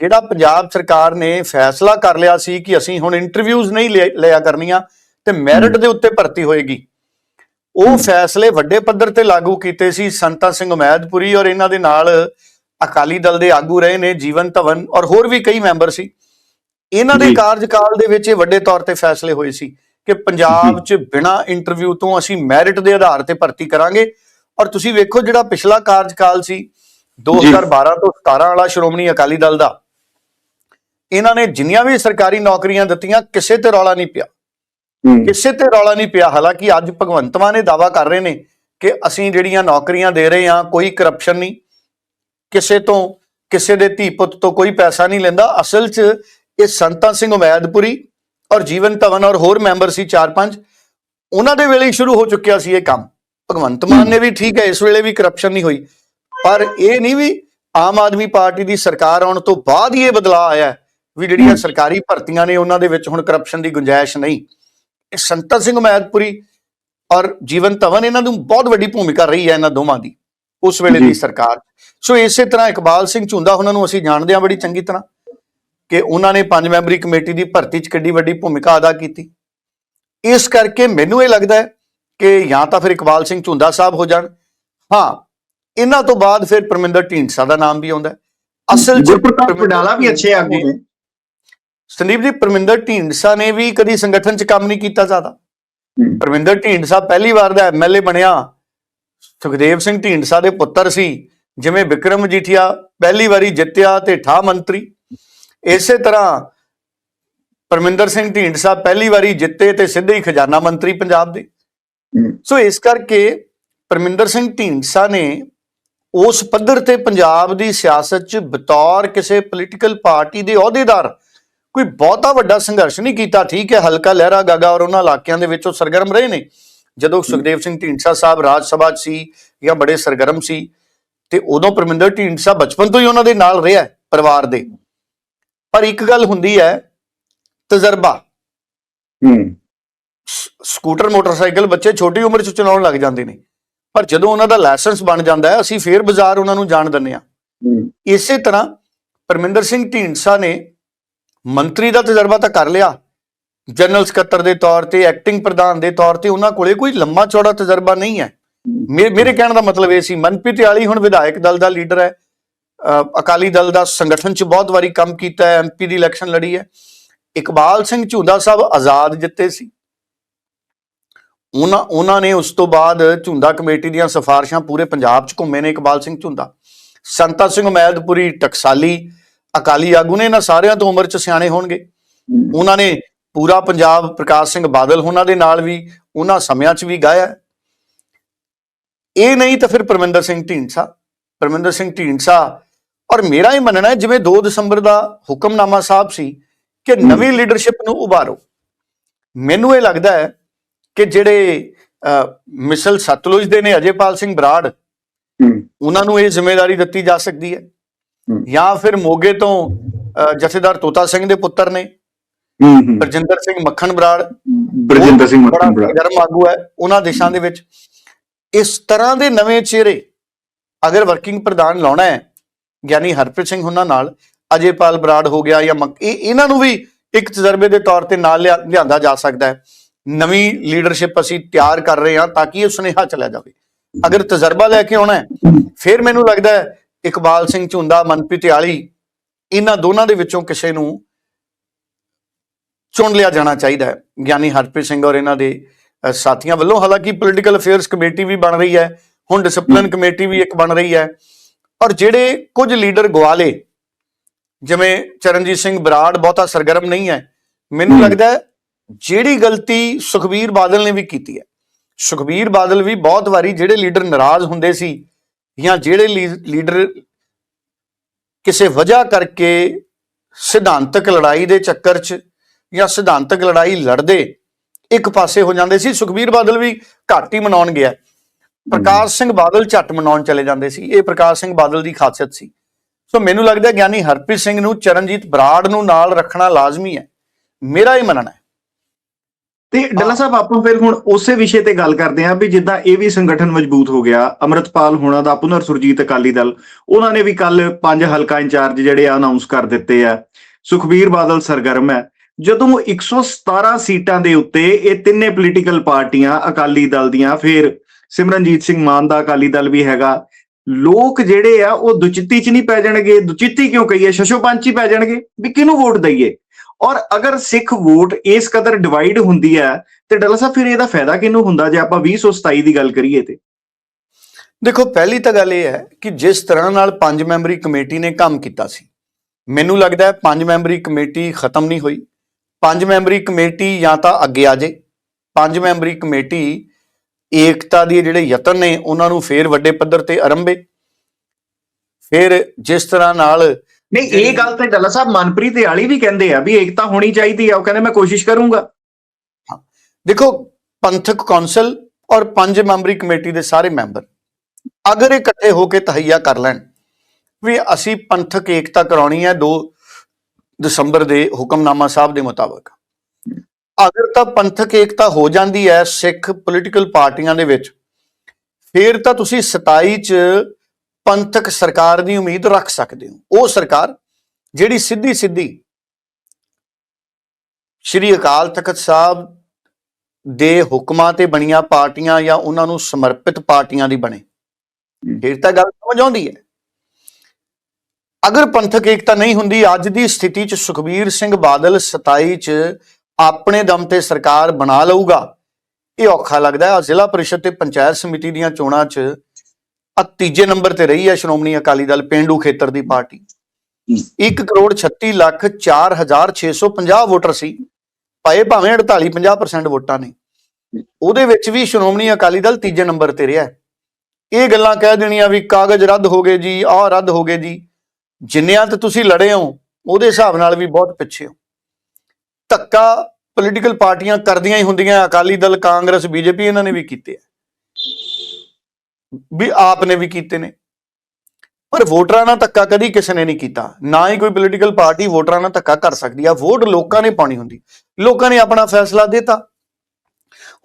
ਜਿਹੜਾ ਪੰਜਾਬ ਸਰਕਾਰ ਨੇ ਫੈਸਲਾ ਕਰ ਲਿਆ ਸੀ ਕਿ ਅਸੀਂ ਹੁਣ ਇੰਟਰਵਿਊਜ਼ ਨਹੀਂ ਲਿਆ ਕਰਨੀਆਂ ਤੇ ਮੈਰਿਟ ਦੇ ਉੱਤੇ ਭਰਤੀ ਹੋਏਗੀ। ਉਹ ਫੈਸਲੇ ਵੱਡੇ ਪੱਧਰ ਤੇ ਲਾਗੂ ਕੀਤੇ ਸੀ ਸੰਤਾ ਸਿੰਘ ਉਮੈਦਪੁਰੀ ਔਰ ਇਹਨਾਂ ਦੇ ਨਾਲ ਅਕਾਲੀ ਦਲ ਦੇ ਆਗੂ ਰਹੇ ਨੇ ਜੀਵਨ ਧਵਨ ਔਰ ਹੋਰ ਵੀ ਕਈ ਮੈਂਬਰ ਸੀ। ਇਹਨਾਂ ਦੇ। ਕਾਰਜਕਾਲ ਦੇ ਵਿੱਚ ਇਹ ਵੱਡੇ ਤੌਰ ਤੇ ਫੈਸਲੇ ਹੋਏ ਸੀ ਕਿ ਪੰਜਾਬ 'ਚ ਬਿਨਾਂ ਇੰਟਰਵਿਊ ਤੋਂ ਅਸੀਂ ਮੈਰਿਟ ਦੇ ਆਧਾਰ ਤੇ ਭਰਤੀ ਕਰਾਂਗੇ ਔਰ ਤੁਸੀਂ ਵੇਖੋ ਜਿਹੜਾ ਪਿਛਲਾ ਕਾਰਜਕਾਲ ਸੀ 2012 ਤੋਂ 17 ਵਾਲਾ ਸ਼੍ਰੋਮਣੀ ਅਕਾਲੀ ਦਲ ਦਾ ਇਹਨਾਂ ਨੇ ਜਿੰਨੀਆਂ ਵੀ ਸਰਕਾਰੀ ਨੌਕਰੀਆਂ ਦਿੱਤੀਆਂ ਕਿਸੇ ਤੇ ਰੌਲਾ ਨਹੀਂ ਪਿਆ। ਕਿਸੇ ਤੇ ਰੌਲਾ ਨਹੀਂ ਪਿਆ ਹਾਲਾਂਕਿ ਅੱਜ ਭਗਵੰਤ ਮਾਨ ਇਹ ਦਾਵਾ ਕਰ ਰਹੇ ਨੇ ਕਿ ਅਸੀਂ ਜਿਹੜੀਆਂ ਨੌਕਰੀਆਂ ਦੇ ਰਹੇ ਹਾਂ ਕੋਈ ਕਰਪਸ਼ਨ ਨਹੀਂ। ਕਿਸੇ ਤੋਂ ਕਿਸੇ ਦੇ ਧੀ ਪੁੱਤ ਤੋਂ ਕੋਈ ਪੈਸਾ ਨਹੀਂ ਲੈਂਦਾ। ਅਸਲ 'ਚ ਇਹ ਸੰਤਾ ਸਿੰਘ ਉਮੈਦਪੁਰੀ ਔਰ ਜੀਵਨ ਧਵਨ ਔਰ ਹੋਰ ਮੈਂਬਰ ਸੀ ਚਾਰ ਪੰਜ ਉਹਨਾਂ ਦੇ ਵੇਲੇ ਹੀ ਸ਼ੁਰੂ ਹੋ ਚੁੱਕਿਆ ਸੀ ਇਹ ਕੰਮ। ਭਗਵੰਤ ਮਾਨ ਨੇ ਵੀ ਠੀਕ ਹੈ ਇਸ ਵੇਲੇ ਵੀ ਕਰਪਸ਼ਨ ਨਹੀਂ ਹੋਈ ਪਰ ਇਹ ਨਹੀਂ ਵੀ ਆਮ ਆਦਮੀ ਪਾਰਟੀ ਦੀ ਸਰਕਾਰ ਆਉਣ ਤੋਂ ਬਾਅਦ ਹੀ ਇਹ ਬਦਲਾਅ ਆਇਆ ਵੀ ਜਿਹੜੀਆਂ। ਸਰਕਾਰੀ ਭਰਤੀਆਂ ਨੇ ਉਹਨਾਂ ਦੇ ਵਿੱਚ ਹੁਣ ਕਰਪਸ਼ਨ ਦੀ ਗੁੰਜਾਇਸ਼ ਨਹੀਂ ਇਹ ਸੰਤਾ ਸਿੰਘ ਮੈਦਪੁਰੀ ਔਰ ਜੀਵਨ ਧਵਨ ਇਹਨਾਂ ਨੂੰ ਬਹੁਤ ਵੱਡੀ ਭੂਮਿਕਾ ਰਹੀ ਹੈ ਇਹਨਾਂ ਦੋਵਾਂ ਦੀ ਉਸ ਵੇਲੇ ਦੀ। ਸਰਕਾਰ ਸੋ ਇਸੇ ਤਰ੍ਹਾਂ ਇਕਬਾਲ ਸਿੰਘ ਝੁੰਦਾ ਉਹਨਾਂ ਨੂੰ ਅਸੀਂ ਜਾਣਦੇ ਹਾਂ ਬੜੀ ਚੰਗੀ ਤਰ੍ਹਾਂ ਕਿ ਉਹਨਾਂ ਨੇ ਪੰਜ ਮੈਂਬਰੀ ਕਮੇਟੀ ਦੀ ਭਰਤੀ 'ਚ ਕਿੱਡੀ ਵੱਡੀ ਭੂਮਿਕਾ ਅਦਾ ਕੀਤੀ ਇਸ ਕਰਕੇ ਮੈਨੂੰ ਇਹ ਲੱਗਦਾ ਹੈ ਕਿ ਜਾਂ ਤਾਂ ਫਿਰ ਇਕਬਾਲ ਸਿੰਘ ਝੁੰਦਾ ਸਾਹਿਬ ਹੋ ਜਾਣ। ਹਾਂ ਇਹਨਾਂ ਤੋਂ ਬਾਅਦ ਫਿਰ ਪਰਮਿੰਦਰ ਢੀਂਡਸਾ ਦਾ ਨਾਮ ਵੀ ਆਉਂਦਾ ਅਸਲ 'ਚ ਵਡਾਲਾ ਵੀ ਅੱਛੇ ਆਗੂ ਨੇ। ਸੰਦੀਪ ਜੀ ਪਰਮਿੰਦਰ ਢੀਂਡਸਾ ਨੇ ਵੀ ਕਦੀ ਸੰਗਠਨ 'ਚ ਕੰਮ ਨਹੀਂ ਕੀਤਾ ਜ਼ਿਆਦਾ। ਪਰਮਿੰਦਰ ਢੀਂਡਸਾ ਪਹਿਲੀ ਵਾਰ ਦਾ ਐਮਐਲਏ ਬਣਿਆ। ਸੁਖਦੇਵ ਸਿੰਘ ਢੀਂਡਸਾ ਦੇ ਪੁੱਤਰ ਸੀ ਜਿਵੇਂ ਵਿਕਰਮ ਮਜੀਠੀਆ ਪਹਿਲੀ ਵਾਰੀ ਜਿੱਤਿਆ ਤੇ ਠਾ ਮੰਤਰੀ। ਇਸੇ ਤਰ੍ਹਾਂ ਪਰਮਿੰਦਰ ਸਿੰਘ ਢੀਂਡਸਾ ਪਹਿਲੀ ਵਾਰੀ ਜਿੱਤੇ ਤੇ ਸਿੱਧੇ ਹੀ ਖਜ਼ਾਨਾ ਮੰਤਰੀ ਪੰਜਾਬ ਦੇ। ਸੋ ਇਸ ਕਰਕੇ ਪਰਮਿੰਦਰ ਸਿੰਘ ਢੀਂਡਸਾ ਨੇ ਉਸ ਪੱਧਰ ਤੇ ਪੰਜਾਬ ਦੀ ਸਿਆਸਤ 'ਚ ਬਤੌਰ ਕਿਸੇ ਪੋਲੀਟੀਕਲ ਪਾਰਟੀ ਦੇ ਅਹੁਦੇਦਾਰ ਕੋਈ ਬਹੁਤਾ ਵੱਡਾ ਸੰਘਰਸ਼ ਨਹੀਂ ਕੀਤਾ। ਠੀਕ ਹੈ ਹਲਕਾ ਲਹਿਰਾ ਗਾਗਾ ਔਰ ਉਹਨਾਂ ਇਲਾਕਿਆਂ ਦੇ ਵਿੱਚ ਉਹ ਸਰਗਰਮ ਰਹੇ ਨੇ। ਜਦੋਂ ਸੁਖਦੇਵ ਸਿੰਘ ਢੀਂਡਸਾ ਸਾਹਿਬ ਰਾਜ ਸਭਾ 'ਚ ਸੀ ਜਾਂ ਬੜੇ ਸਰਗਰਮ ਸੀ ਤੇ ਉਦੋਂ ਪਰਮਿੰਦਰ ਢੀਂਡਸਾ ਬਚਪਨ ਤੋਂ ਹੀ ਉਹਨਾਂ ਦੇ ਨਾਲ ਰਿਹਾ ਪਰਿਵਾਰ ਦੇ। ਪਰ ਇੱਕ ਗੱਲ ਹੁੰਦੀ ਹੈ ਤਜਰਬਾ। ਹੂੰ, ਸਕੂਟਰ ਮੋਟਰਸਾਈਕਲ ਬੱਚੇ ਛੋਟੀ ਉਮਰ 'ਚ ਚਲਾਉਣ ਲੱਗ ਜਾਂਦੇ ਨੇ। ਪਰ ਜਦੋਂ ਉਹਨਾਂ ਦਾ ਲਾਇਸੈਂਸ ਬਣ ਜਾਂਦਾ ਹੈ ਅਸੀਂ ਫੇਰ ਬਾਜ਼ਾਰ ਉਹਨਾਂ ਨੂੰ ਜਾਣ ਦਿੰਦੇ ਆ ਹੂੰ, ਇਸੇ ਤਰ੍ਹਾਂ ਪਰਮਿੰਦਰ ਸਿੰਘ ਢੀਂਡਸਾ ਨੇ ਮੰਤਰੀ ਦਾ ਤਜਰਬਾ ਤਾਂ ਕਰ ਲਿਆ। ਜਨਰਲ ਸਕੱਤਰ ਦੇ ਤੌਰ ਤੇ ਐਕਟਿੰਗ ਪ੍ਰਧਾਨ ਦੇ ਤੌਰ ਤੇ ਉਹਨਾਂ ਕੋਲੇ ਕੋਈ ਲੰਮਾ ਚੌੜਾ ਤਜਰਬਾ ਨਹੀਂ ਹੈ। ਮੇਰੇ ਕਹਿਣ ਦਾ ਮਤਲਬ ਇਹ ਸੀ ਮਨਪ੍ਰੀਤ ਆਲੀ ਹੁਣ ਵਿਧਾਇਕ ਦਲ ਦਾ ਲੀਡਰ ਹੈ। ਅਕਾਲੀ ਦਲ ਦਾ ਸੰਗਠਨ 'ਚ ਬਹੁਤ ਵਾਰੀ ਕੰਮ ਕੀਤਾ ਹੈ ਐਮਪੀ ਦੀ ਇਲੈਕਸ਼ਨ ਲੜੀ ਹੈ। ਇਕਬਾਲ ਸਿੰਘ ਝੁੰਦਾ ਸਾਹਿਬ ਆਜ਼ਾਦ ਜਿੱਤੇ ਸੀ। ਉਹਨਾਂ ਉਹਨਾਂ ਨੇ ਉਸ ਤੋਂ ਬਾਅਦ ਝੁੰਦਾ ਕਮੇਟੀ ਦੀਆਂ ਸਿਫਾਰਿਸ਼ਾਂ ਪੂਰੇ ਪੰਜਾਬ 'ਚ ਘੁੰਮੇ ਨੇ ਇਕਬਾਲ ਸਿੰਘ ਝੁੰਦਾ। ਸੰਤਾ ਸਿੰਘ ਮੈਦਪੁਰੀ ਟਕਸਾਲੀ, ਅਕਾਲੀ ਆਗੂ ਨੇ ਇਹਨਾਂ ਸਾਰਿਆਂ ਤੋਂ ਉਮਰ 'ਚ ਸਿਆਣੇ ਹੋਣਗੇ। ਉਹਨਾਂ ਨੇ ਪੂਰਾ ਪੰਜਾਬ ਪ੍ਰਕਾਸ਼ ਸਿੰਘ ਬਾਦਲ ਉਹਨਾਂ ਦੇ ਨਾਲ ਵੀ, ਉਹਨਾਂ ਸਮਿਆਂ 'ਚ ਵੀ ਗਾਇਆ ਇਹ ਨਹੀਂ ਤਾਂ ਫਿਰ ਪਰਮਿੰਦਰ ਸਿੰਘ ਢੀਂਡਸਾ, ਪਰਮਿੰਦਰ ਸਿੰਘ ਢੀਂਡਸਾ, ਔਰ ਮੇਰਾ ਇਹ ਮੰਨਣਾ ਹੈ, ਜਿਵੇਂ 2 ਦਸੰਬਰ ਦਾ ਹੁਕਮਨਾਮਾ ਸਾਹਿਬ ਸੀ, ਕਿ ਨਵੀਂ ਲੀਡਰਸ਼ਿਪ ਨੂੰ ਉਭਾਰੋ। ਮੈਨੂੰ ਇਹ ਲੱਗਦਾ ਹੈ ਕਿ ਜਿਹੜੇ ਮਿਸਲ ਸਤਲੁਜ ਦੇ ਨੇ ਅਜੇਪਾਲ ਸਿੰਘ ਬਰਾੜ ਉਹਨਾਂ ਨੂੰ ਇਹ ਜ਼ਿੰਮੇਵਾਰੀ ਦਿੱਤੀ ਜਾ ਸਕਦੀ ਹੈ। ਜਾਂ ਫਿਰ ਮੋਗੇ ਤੋਂ ਜਥੇਦਾਰ ਤੋਤਾ ਸਿੰਘ ਦੇ ਪੁੱਤਰ ਨੇ? ਬਰਜਿੰਦਰ ਸਿੰਘ ਮੱਖਣ ਬਰਾੜ। ਬਰਜਿੰਦਰ ਸਿੰਘ ਮੱਖਣ ਬੜਾ ਗਰਮ ਆਗੂ ਹੈ ਉਹਨਾਂ ਦੇਸ਼ਾਂ ਦੇ ਵਿੱਚ। ਇਸ ਤਰ੍ਹਾਂ ਦੇ ਨਵੇਂ ਚਿਹਰੇ ਅਗਰ ਵਰਕਿੰਗ ਪ੍ਰਧਾਨ ਲਾਉਣਾ ਹੈ ਗਿਆਨੀ ਹਰਪ੍ਰੀਤ ਸਿੰਘ ਉਹਨਾਂ ਨਾਲ ਅਜੇਪਾਲ ਬਰਾੜ ਹੋ ਗਿਆ ਜਾਂ ਇਹਨਾਂ ਨੂੰ ਵੀ ਇੱਕ ਤਜਰਬੇ ਦੇ ਤੌਰ ਤੇ ਨਾਲ ਲਿਆ- ਲਿਆਂਦਾ ਜਾ ਸਕਦਾ ਹੈ। ਨਵੀਂ ਲੀਡਰਸ਼ਿਪ ਅਸੀਂ ਤਿਆਰ ਕਰ ਰਹੇ ਹਾਂ ਤਾਂ ਕਿ ਇਹ ਸੁਨੇਹਾ ਚਲਾ ਜਾਵੇ। ਅਗਰ ਤਜਰਬਾ ਲੈ ਕੇ ਆਉਣਾ ਹੈ ਫਿਰ ਮੈਨੂੰ ਲੱਗਦਾ ਹੈ ਇਕਬਾਲ ਸਿੰਘ ਝੁੰਦਾ ਮਨਪ੍ਰੀਤ ਆਲੀ ਇਹਨਾਂ ਦੋਨਾਂ ਦੇ ਵਿੱਚੋਂ ਕਿਸੇ ਨੂੰ ਚੁਣ ਲਿਆ ਜਾਣਾ ਚਾਹੀਦਾ ਹੈ। ਗਿਆਨੀ ਹਰਪ੍ਰੀਤ ਸਿੰਘ ਔਰ ਇਹਨਾਂ ਦੇ ਸਾਥੀਆਂ ਵੱਲੋਂ ਹਾਲਾਂਕਿ ਪੋਲੀਟੀਕਲ ਅਫੇਅਰਸ ਕਮੇਟੀ ਵੀ ਬਣ ਰਹੀ ਹੈ ਹੁਣ ਡਿਸਪਲਿਨ ਕਮੇਟੀ ਵੀ ਇੱਕ ਬਣ ਰਹੀ ਹੈ। ਔਰ ਜਿਹੜੇ ਕੁਝ ਲੀਡਰ ਗਵਾਲੇ ਜਿਵੇਂ ਚਰਨਜੀਤ ਸਿੰਘ ਬਰਾੜ ਬਹੁਤਾ ਸਰਗਰਮ ਨਹੀਂ ਹੈ। ਮੈਨੂੰ। ਲੱਗਦਾ ਜਿਹੜੀ ਗਲਤੀ ਸੁਖਬੀਰ ਬਾਦਲ ਨੇ ਵੀ ਕੀਤੀ ਹੈ। ਸੁਖਬੀਰ ਬਾਦਲ ਵੀ ਬਹੁਤ ਵਾਰੀ ਜਿਹੜੇ ਲੀਡਰ ਨਾਰਾਜ਼ ਹੁੰਦੇ ਸੀ ਜਾਂ ਜਿਹੜੇ ਲੀ- ਲੀਡਰ ਕਿਸੇ ਵਜ੍ਹਾ ਕਰਕੇ ਸਿਧਾਂਤਕ ਲੜਾਈ ਦੇ ਚੱਕਰ 'ਚ ਜਾਂ ਸਿਧਾਂਤਕ ਲੜਾਈ ਲੜਦੇ ਇੱਕ ਪਾਸੇ ਹੋ ਜਾਂਦੇ ਸੀ, ਸੁਖਬੀਰ ਬਾਦਲ ਵੀ ਘੱਟ ਹੀ ਮਨਾਉਣ ਗਿਆ। ਪ੍ਰਕਾਸ਼ ਸਿੰਘ ਬਾਦਲ ਝੱਟ ਮਨਾਉਣ ਚਲੇ ਜਾਂਦੇ ਸੀ। ਇਹ ਪ੍ਰਕਾਸ਼ ਸਿੰਘ ਬਾਦਲ ਦੀ ਖਾਸੀਅਤ ਸੀ। ਸੋ ਮੈਨੂੰ ਲੱਗਦਾ ਗਿਆਨੀ ਹਰਪ੍ਰੀਤ ਸਿੰਘ ਨੂੰ ਚਰਨਜੀਤ ਬਰਾੜ ਨੂੰ ਨਾਲ ਰੱਖਣਾ ਲਾਜ਼ਮੀ ਹੈ। ਮੇਰਾ ਇਹ ਮੰਨਣਾ ਹੈ ਤੇ ਡੱਲਾ ਸਾਹਿਬ ਆਪਾਂ ਫਿਰ ਹੁਣ ਉਸੇ ਵਿਸ਼ੇ ਤੇ ਗੱਲ ਕਰਦੇ ਹਾਂ ਵੀ ਜਿੱਦਾਂ ਇਹ ਵੀ ਸੰਗਠਨ ਮਜ਼ਬੂਤ ਹੋ ਗਿਆ ਅਮਰਤਪਾਲ ਹੋਣਾ ਦਾ ਪੁਨਰ ਸੁਰਜੀਤ ਅਕਾਲੀ ਦਲ ਉਹਨਾਂ ਨੇ ਵੀ ਕੱਲ ਪੰਜ ਹਲਕਾ ਇੰਚਾਰਜ ਜਿਹੜੇ ਆ ਅਨਾਉਂਸ ਕਰ ਦਿੱਤੇ ਆ। ਸੁਖਬੀਰ ਬਾਦਲ ਸਰਗਰਮ ਹੈ। ਜਦੋਂ 117 ਸੀਟਾਂ ਦੇ ਉੱਤੇ ਇਹ ਤਿੰਨੇ ਪੋਲੀਟੀਕਲ ਪਾਰਟੀਆਂ ਅਕਾਲੀ ਦਲ ਦੀਆਂ ਫਿਰ ਸਿਮਰਨਜੀਤ ਸਿੰਘ ਮਾਨ ਦਾ ਅਕਾਲੀ ਦਲ ਵੀ ਹੈਗਾ ਲੋਕ ਜਿਹੜੇ ਆ ਉਹ ਦੁਚਿੱਤੀ ਚ ਨਹੀਂ ਪੈ ਜਾਣਗੇ। ਦੁਚਿੱਤੀ ਕਿਉਂ ਕਹੀਏ? ਸ਼ਸ਼ੋਪੰਚੀ ਪੈ ਜਾਣਗੇ। ਵੀ ਕਿਹਨੂੰ ਵੋਟ ਦਈਏ? ਔਰ ਅਗਰ ਸਿੱਖ ਵੋਟ ਇਸ ਕਦਰ ਡਿਵਾਈਡ ਹੁੰਦੀ ਹੈ, ਤੇ ਡੱਲਾ ਸਾਹਿਬ, ਫਿਰ ਇਹਦਾ ਫਾਇਦਾ ਕਿਹਨੂੰ ਹੁੰਦਾ ਜੇ ਆਪਾਂ 2027 ਦੀ ਗੱਲ ਕਰੀਏ ਤੇ? ਦੇਖੋ, ਪਹਿਲੀ ਤਾਂ ਗੱਲ ਇਹ ਹੈ ਕਿ ਜਿਸ ਤਰ੍ਹਾਂ ਨਾਲ ਪੰਜ ਮੈਂਬਰੀ ਕਮੇਟੀ ਨੇ ਕੰਮ ਕੀਤਾ ਸੀ, ਮੈਨੂੰ ਲੱਗਦਾ ਹੈ ਪੰਜ ਮੈਂਬਰੀ ਕਮੇਟੀ ਖਤਮ ਨਹੀਂ ਹੋਈ। ਪੰਜ ਮੈਂਬਰੀ ਕਮੇਟੀ ਜਾਂ ਤਾਂ ਅੱਗੇ ਆ ਜੇ। ਪੰਜ ਮੈਂਬਰੀ ਕਮੇਟੀ ਏਕਤਾ ਦੇ ਜਿਹੜੇ ਯਤਨ ਨੇ, ਉਹਨਾਂ ਨੂੰ ਫੇਰ ਵੱਡੇ ਪੱਧਰ ਤੇ ਆਰੰਭੇ ਫਿਰ ਜਿਸ ਤਰ੍ਹਾਂ ਨਾਲ ਨਹੀਂ ਇਹ ਗੱਲ ਤੇ ਡੱਲਾ ਸਾਹਿਬ ਮਨਪ੍ਰੀਤ ਵਾਲੀ ਵੀ ਕਹਿੰਦੇ ਆ ਵੀ ਏਕਤਾ ਹੋਣੀ ਚਾਹੀਦੀ ਆ ਉਹ ਕਹਿੰਦੇ ਮੈਂ ਕੋਸ਼ਿਸ਼ ਕਰੂੰਗਾ। ਦੇਖੋ ਪੰਥਕ ਕੌਂਸਲ ਔਰ ਪੰਜ ਮੈਂਬਰੀ ਕਮੇਟੀ ਦੇ ਸਾਰੇ ਮੈਂਬਰ ਅਗਰ ਇਕੱਠੇ ਹੋ ਕੇ ਤਹਈਆ ਕਰ ਲੈਣ ਵੀ ਅਸੀਂ ਪੰਥਕ ਏਕਤਾ ਕਰਾਉਣੀ ਹੈ 2 ਦਸੰਬਰ ਦੇ ਹੁਕਮਨਾਮਾ ਸਾਹਿਬ ਦੇ ਮੁਤਾਬਕ। ਅਗਰ ਤਾਂ ਪੰਥਕ ਏਕਤਾ ਹੋ ਜਾਂਦੀ ਹੈ ਸਿੱਖ ਪੋਲੀਟੀਕਲ ਪਾਰਟੀਆਂ ਦੇ ਵਿੱਚ ਫਿਰ ਤਾਂ ਤੁਸੀਂ 27 ਚ ਪੰਥਕ ਸਰਕਾਰ ਦੀ ਉਮੀਦ ਰੱਖ ਸਕਦੇ ਹੋ। ਉਹ ਸਰਕਾਰ ਜਿਹੜੀ ਸਿੱਧੀ ਸਿੱਧੀ ਸ਼੍ਰੀ ਅਕਾਲ ਤਖਤ ਸਾਹਿਬ ਦੇ ਹੁਕਮਾਂ ਤੇ ਬਣੀਆਂ ਪਾਰਟੀਆਂ ਜਾਂ ਉਹਨਾਂ ਨੂੰ ਸਮਰਪਿਤ ਪਾਰਟੀਆਂ ਦੀ ਬਣੇ। ਫਿਰ ਤਾਂ ਗੱਲ ਸਮਝ ਆਉਂਦੀ ਹੈ। ਅਗਰ ਪੰਥਕ ਏਕਤਾ ਨਹੀਂ ਹੁੰਦੀ, ਅੱਜ ਦੀ ਸਥਿਤੀ 'ਚ ਸੁਖਬੀਰ ਸਿੰਘ ਬਾਦਲ 27 'ਚ ਆਪਣੇ ਦਮ ਤੇ ਸਰਕਾਰ ਬਣਾ ਲਊਗਾ। ਇਹ ਔਖਾ ਲੱਗਦਾ ਹੈ। ਜ਼ਿਲ੍ਹਾ ਪਰਿਸ਼ਦ ਤੇ ਪੰਚਾਇਤ ਸਮਿਤੀ ਦੀਆਂ ਚੋਣਾਂ 'ਚ ਆ ਤੀਜੇ ਨੰਬਰ ਤੇ ਰਹੀ ਹੈ ਸ਼੍ਰੋਮਣੀ ਅਕਾਲੀ ਦਲ ਪਿੰਡੂ ਖੇਤਰ ਦੀ ਪਾਰਟੀ। 1 ਕਰੋੜ 36 ਲੱਖ 4650 ਵੋਟਰ ਸੀ। ਪਏ ਭਾਵੇਂ 48 50% ਵੋਟਾਂ ਨੇ। ਉਹਦੇ ਵਿੱਚ ਵੀ ਸ਼੍ਰੋਮਣੀ ਅਕਾਲੀ ਦਲ ਤੀਜੇ ਨੰਬਰ ਤੇ ਰਿਹਾ। ਇਹ ਗੱਲਾਂ ਕਹਿ ਦੇਣੀਆਂ ਵੀ ਕਾਗਜ਼ ਰੱਦ ਹੋ ਗਏ ਜੀ ਆਹ ਰੱਦ ਹੋ ਗਏ ਜੀ। ਜਿੰਨਿਆਂ ਤੇ ਤੁਸੀਂ ਲੜੇ ਹੋ ਉਹਦੇ ਹਿਸਾਬ ਨਾਲ ਵੀ ਬਹੁਤ ਪਿੱਛੇ ਹੋ। ਧੱਕਾ ਪੋਲੀਟੀਕਲ ਪਾਰਟੀਆਂ ਕਰਦੀਆਂ ਹੀ ਹੁੰਦੀਆਂ ਅਕਾਲੀ ਦਲ ਕਾਂਗਰਸ ਬੀਜੇਪੀ ਇਹਨਾਂ ਨੇ ਵੀ ਕੀਤੇ ਆ। ਵੀ ਆਪ ਨੇ ਵੀ ਕੀਤੇ ਨੇ। ਪਰ ਵੋਟਰਾਂ ਨਾਲ ਧੱਕਾ ਕਦੀ ਕਿਸੇ ਨੇ ਨਹੀਂ ਕੀਤਾ। ਨਾ ਹੀ ਕੋਈ ਪੋਲੀਟੀਕਲ ਪਾਰਟੀ ਵੋਟਰਾਂ ਨਾਲ ਧੱਕਾ ਕਰ ਸਕਦੀ ਆ। ਵੋਟ ਲੋਕਾਂ ਨੇ ਪਾਉਣੀ ਹੁੰਦੀ। ਲੋਕਾਂ ਨੇ ਆਪਣਾ ਫੈਸਲਾ ਦਿੱਤਾ।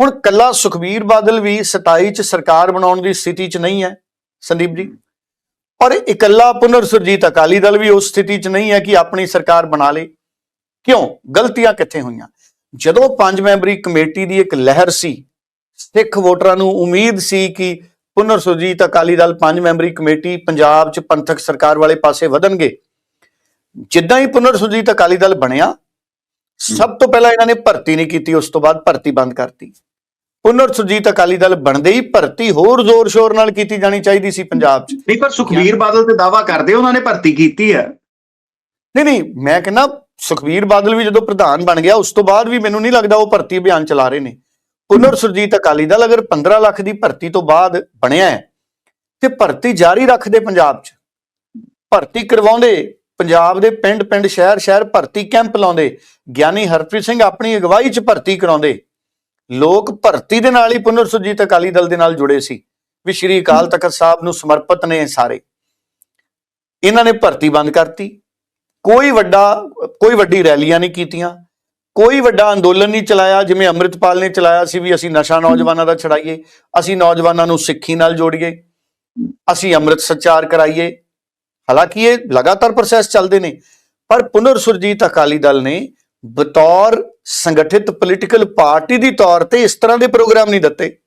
ਹੁਣ ਕੱਲਾ ਸੁਖਬੀਰ ਬਾਦਲ ਵੀ 27 ਚ ਸਰਕਾਰ ਬਣਾਉਣ ਦੀ ਸਥਿਤੀ ਚ ਨਹੀਂ ਹੈ ਸੰਦੀਪ ਜੀ। ਔਰ ਇਕੱਲਾ ਪੁਨਰ ਸੁਰਜੀਤ ਅਕਾਲੀ ਦਲ ਵੀ ਉਸ ਸਥਿਤੀ ਚ ਨਹੀਂ ਹੈ ਕਿ ਆਪਣੀ ਸਰਕਾਰ ਬਣਾ ਲੇ। ਕਿਉਂ? ਗਲਤੀਆਂ ਕਿੱਥੇ ਹੋਈਆਂ? ਜਦੋਂ ਪੰਜ ਮੈਂਬਰੀ ਕਮੇਟੀ ਦੀ ਇੱਕ ਲਹਿਰ ਸੀ ਸਿੱਖ ਵੋਟਰਾਂ ਨੂੰ ਉਮੀਦ ਸੀ ਕਿ ਪੁਨਰ ਸੁਰਜੀਤ ਅਕਾਲੀ ਦਲ ਪੰਜ ਮੈਂਬਰੀ ਕਮੇਟੀ ਪੰਜਾਬ 'ਚ ਪੰਥਕ ਸਰਕਾਰ ਵਾਲੇ ਪਾਸੇ ਵਧਣਗੇ। ਜਿੱਦਾਂ ਹੀ ਪੁਨਰ ਸੁਰਜੀਤ ਅਕਾਲੀ ਦਲ ਬਣਿਆ ਸਭ ਤੋਂ ਪਹਿਲਾਂ ਇਹਨਾਂ ਨੇ ਭਰਤੀ ਨਹੀਂ ਕੀਤੀ ਉਸ ਤੋਂ ਬਾਅਦ ਭਰਤੀ ਬੰਦ ਕਰਤੀ। ਪੁਨਰ ਸੁਰਜੀਤ ਅਕਾਲੀ ਦਲ ਬਣਦੇ ਹੀ ਭਰਤੀ ਹੋਰ ਜ਼ੋਰ ਸ਼ੋਰ ਨਾਲ ਕੀਤੀ ਜਾਣੀ ਚਾਹੀਦੀ ਸੀ ਪੰਜਾਬ 'ਚ। ਨਹੀਂ ਪਰ ਸੁਖਬੀਰ ਬਾਦਲ ਤੇ ਦਾਵਾ ਕਰਦੇ ਉਹਨਾਂ ਨੇ ਭਰਤੀ ਕੀਤੀ ਹੈ। ਨਹੀਂ ਨਹੀਂ ਮੈਂ ਕਹਿੰਦਾ ਸੁਖਬੀਰ ਬਾਦਲ ਵੀ ਜਦੋਂ ਪ੍ਰਧਾਨ ਬਣ ਗਿਆ ਉਸ ਤੋਂ ਬਾਅਦ ਵੀ ਮੈਨੂੰ ਨਹੀਂ ਲੱਗਦਾ ਉਹ ਭਰਤੀ ਅਭਿਆਨ ਚਲਾ ਰਹੇ ਨੇ। ਪੁਨਰ ਸੁਰਜੀਤ ਅਕਾਲੀ ਦਲ ਅਗਰ 15 ਲੱਖ ਦੀ ਭਰਤੀ ਤੋਂ ਬਾਅਦ ਬਣਿਆ ਹੈ ਤੇ ਭਰਤੀ ਜਾਰੀ ਰੱਖਦੇ ਪੰਜਾਬ 'ਚ, ਭਰਤੀ ਕਰਵਾਉਂਦੇ ਪੰਜਾਬ ਦੇ ਪਿੰਡ ਪਿੰਡ, ਸ਼ਹਿਰ ਸ਼ਹਿਰ ਭਰਤੀ ਕੈਂਪ ਲਾਉਂਦੇ, ਗਿਆਨੀ ਹਰਪ੍ਰੀਤ ਸਿੰਘ ਆਪਣੀ ਅਗਵਾਈ 'ਚ ਭਰਤੀ ਕਰਾਉਂਦੇ, ਲੋਕ ਭਰਤੀ ਦੇ ਨਾਲ ਹੀ ਪੁਨਰ ਸੁਰਜੀਤ ਅਕਾਲੀ ਦਲ ਦੇ ਨਾਲ ਜੁੜੇ ਸੀ। ਵੀ ਸ਼੍ਰੀ ਅਕਾਲ ਤਖਤ ਸਾਹਿਬ ਨੂੰ ਸਮਰਪਿਤ ਨੇ ਸਾਰੇ। ਇਹਨਾਂ ਨੇ ਭਰਤੀ ਬੰਦ ਕਰਤੀ। ਕੋਈ ਵੱਡਾ, ਕੋਈ ਵੱਡੀ ਰੈਲੀਆਂ ਨਹੀਂ ਕੀਤੀਆਂ। ਕੋਈ ਵੱਡਾ ਅੰਦੋਲਨ ਨਹੀਂ ਚਲਾਇਆ, ਜਿਵੇਂ ਅੰਮ੍ਰਿਤਪਾਲ ਨੇ ਚਲਾਇਆ ਸੀ ਵੀ ਅਸੀਂ ਨਸ਼ਾ ਨੌਜਵਾਨਾਂ ਦਾ ਛਡਾਈਏ, ਅਸੀਂ ਨੌਜਵਾਨਾਂ ਨੂੰ ਸਿੱਖੀ ਨਾਲ ਜੋੜੀਏ, ਅਸੀਂ ਅੰਮ੍ਰਿਤ ਸੰਚਾਰ ਕਰਾਈਏ। ਹਾਲਾਂਕਿ ਇਹ ਲਗਾਤਾਰ ਪ੍ਰੋਸੈਸ ਚੱਲਦੇ ਨੇ, ਪਰ ਪੁਨਰ ਸੁਰਜੀਤ ਅਕਾਲੀ ਦਲ ਨੇ ਬਤੌਰ ਸੰਗਠਿਤ ਪੋਲੀਟੀਕਲ ਪਾਰਟੀ ਦੀ ਤੌਰ ਤੇ ਇਸ ਤਰ੍ਹਾਂ ਦੇ ਪ੍ਰੋਗਰਾਮ ਨਹੀਂ ਦਿੱਤੇ।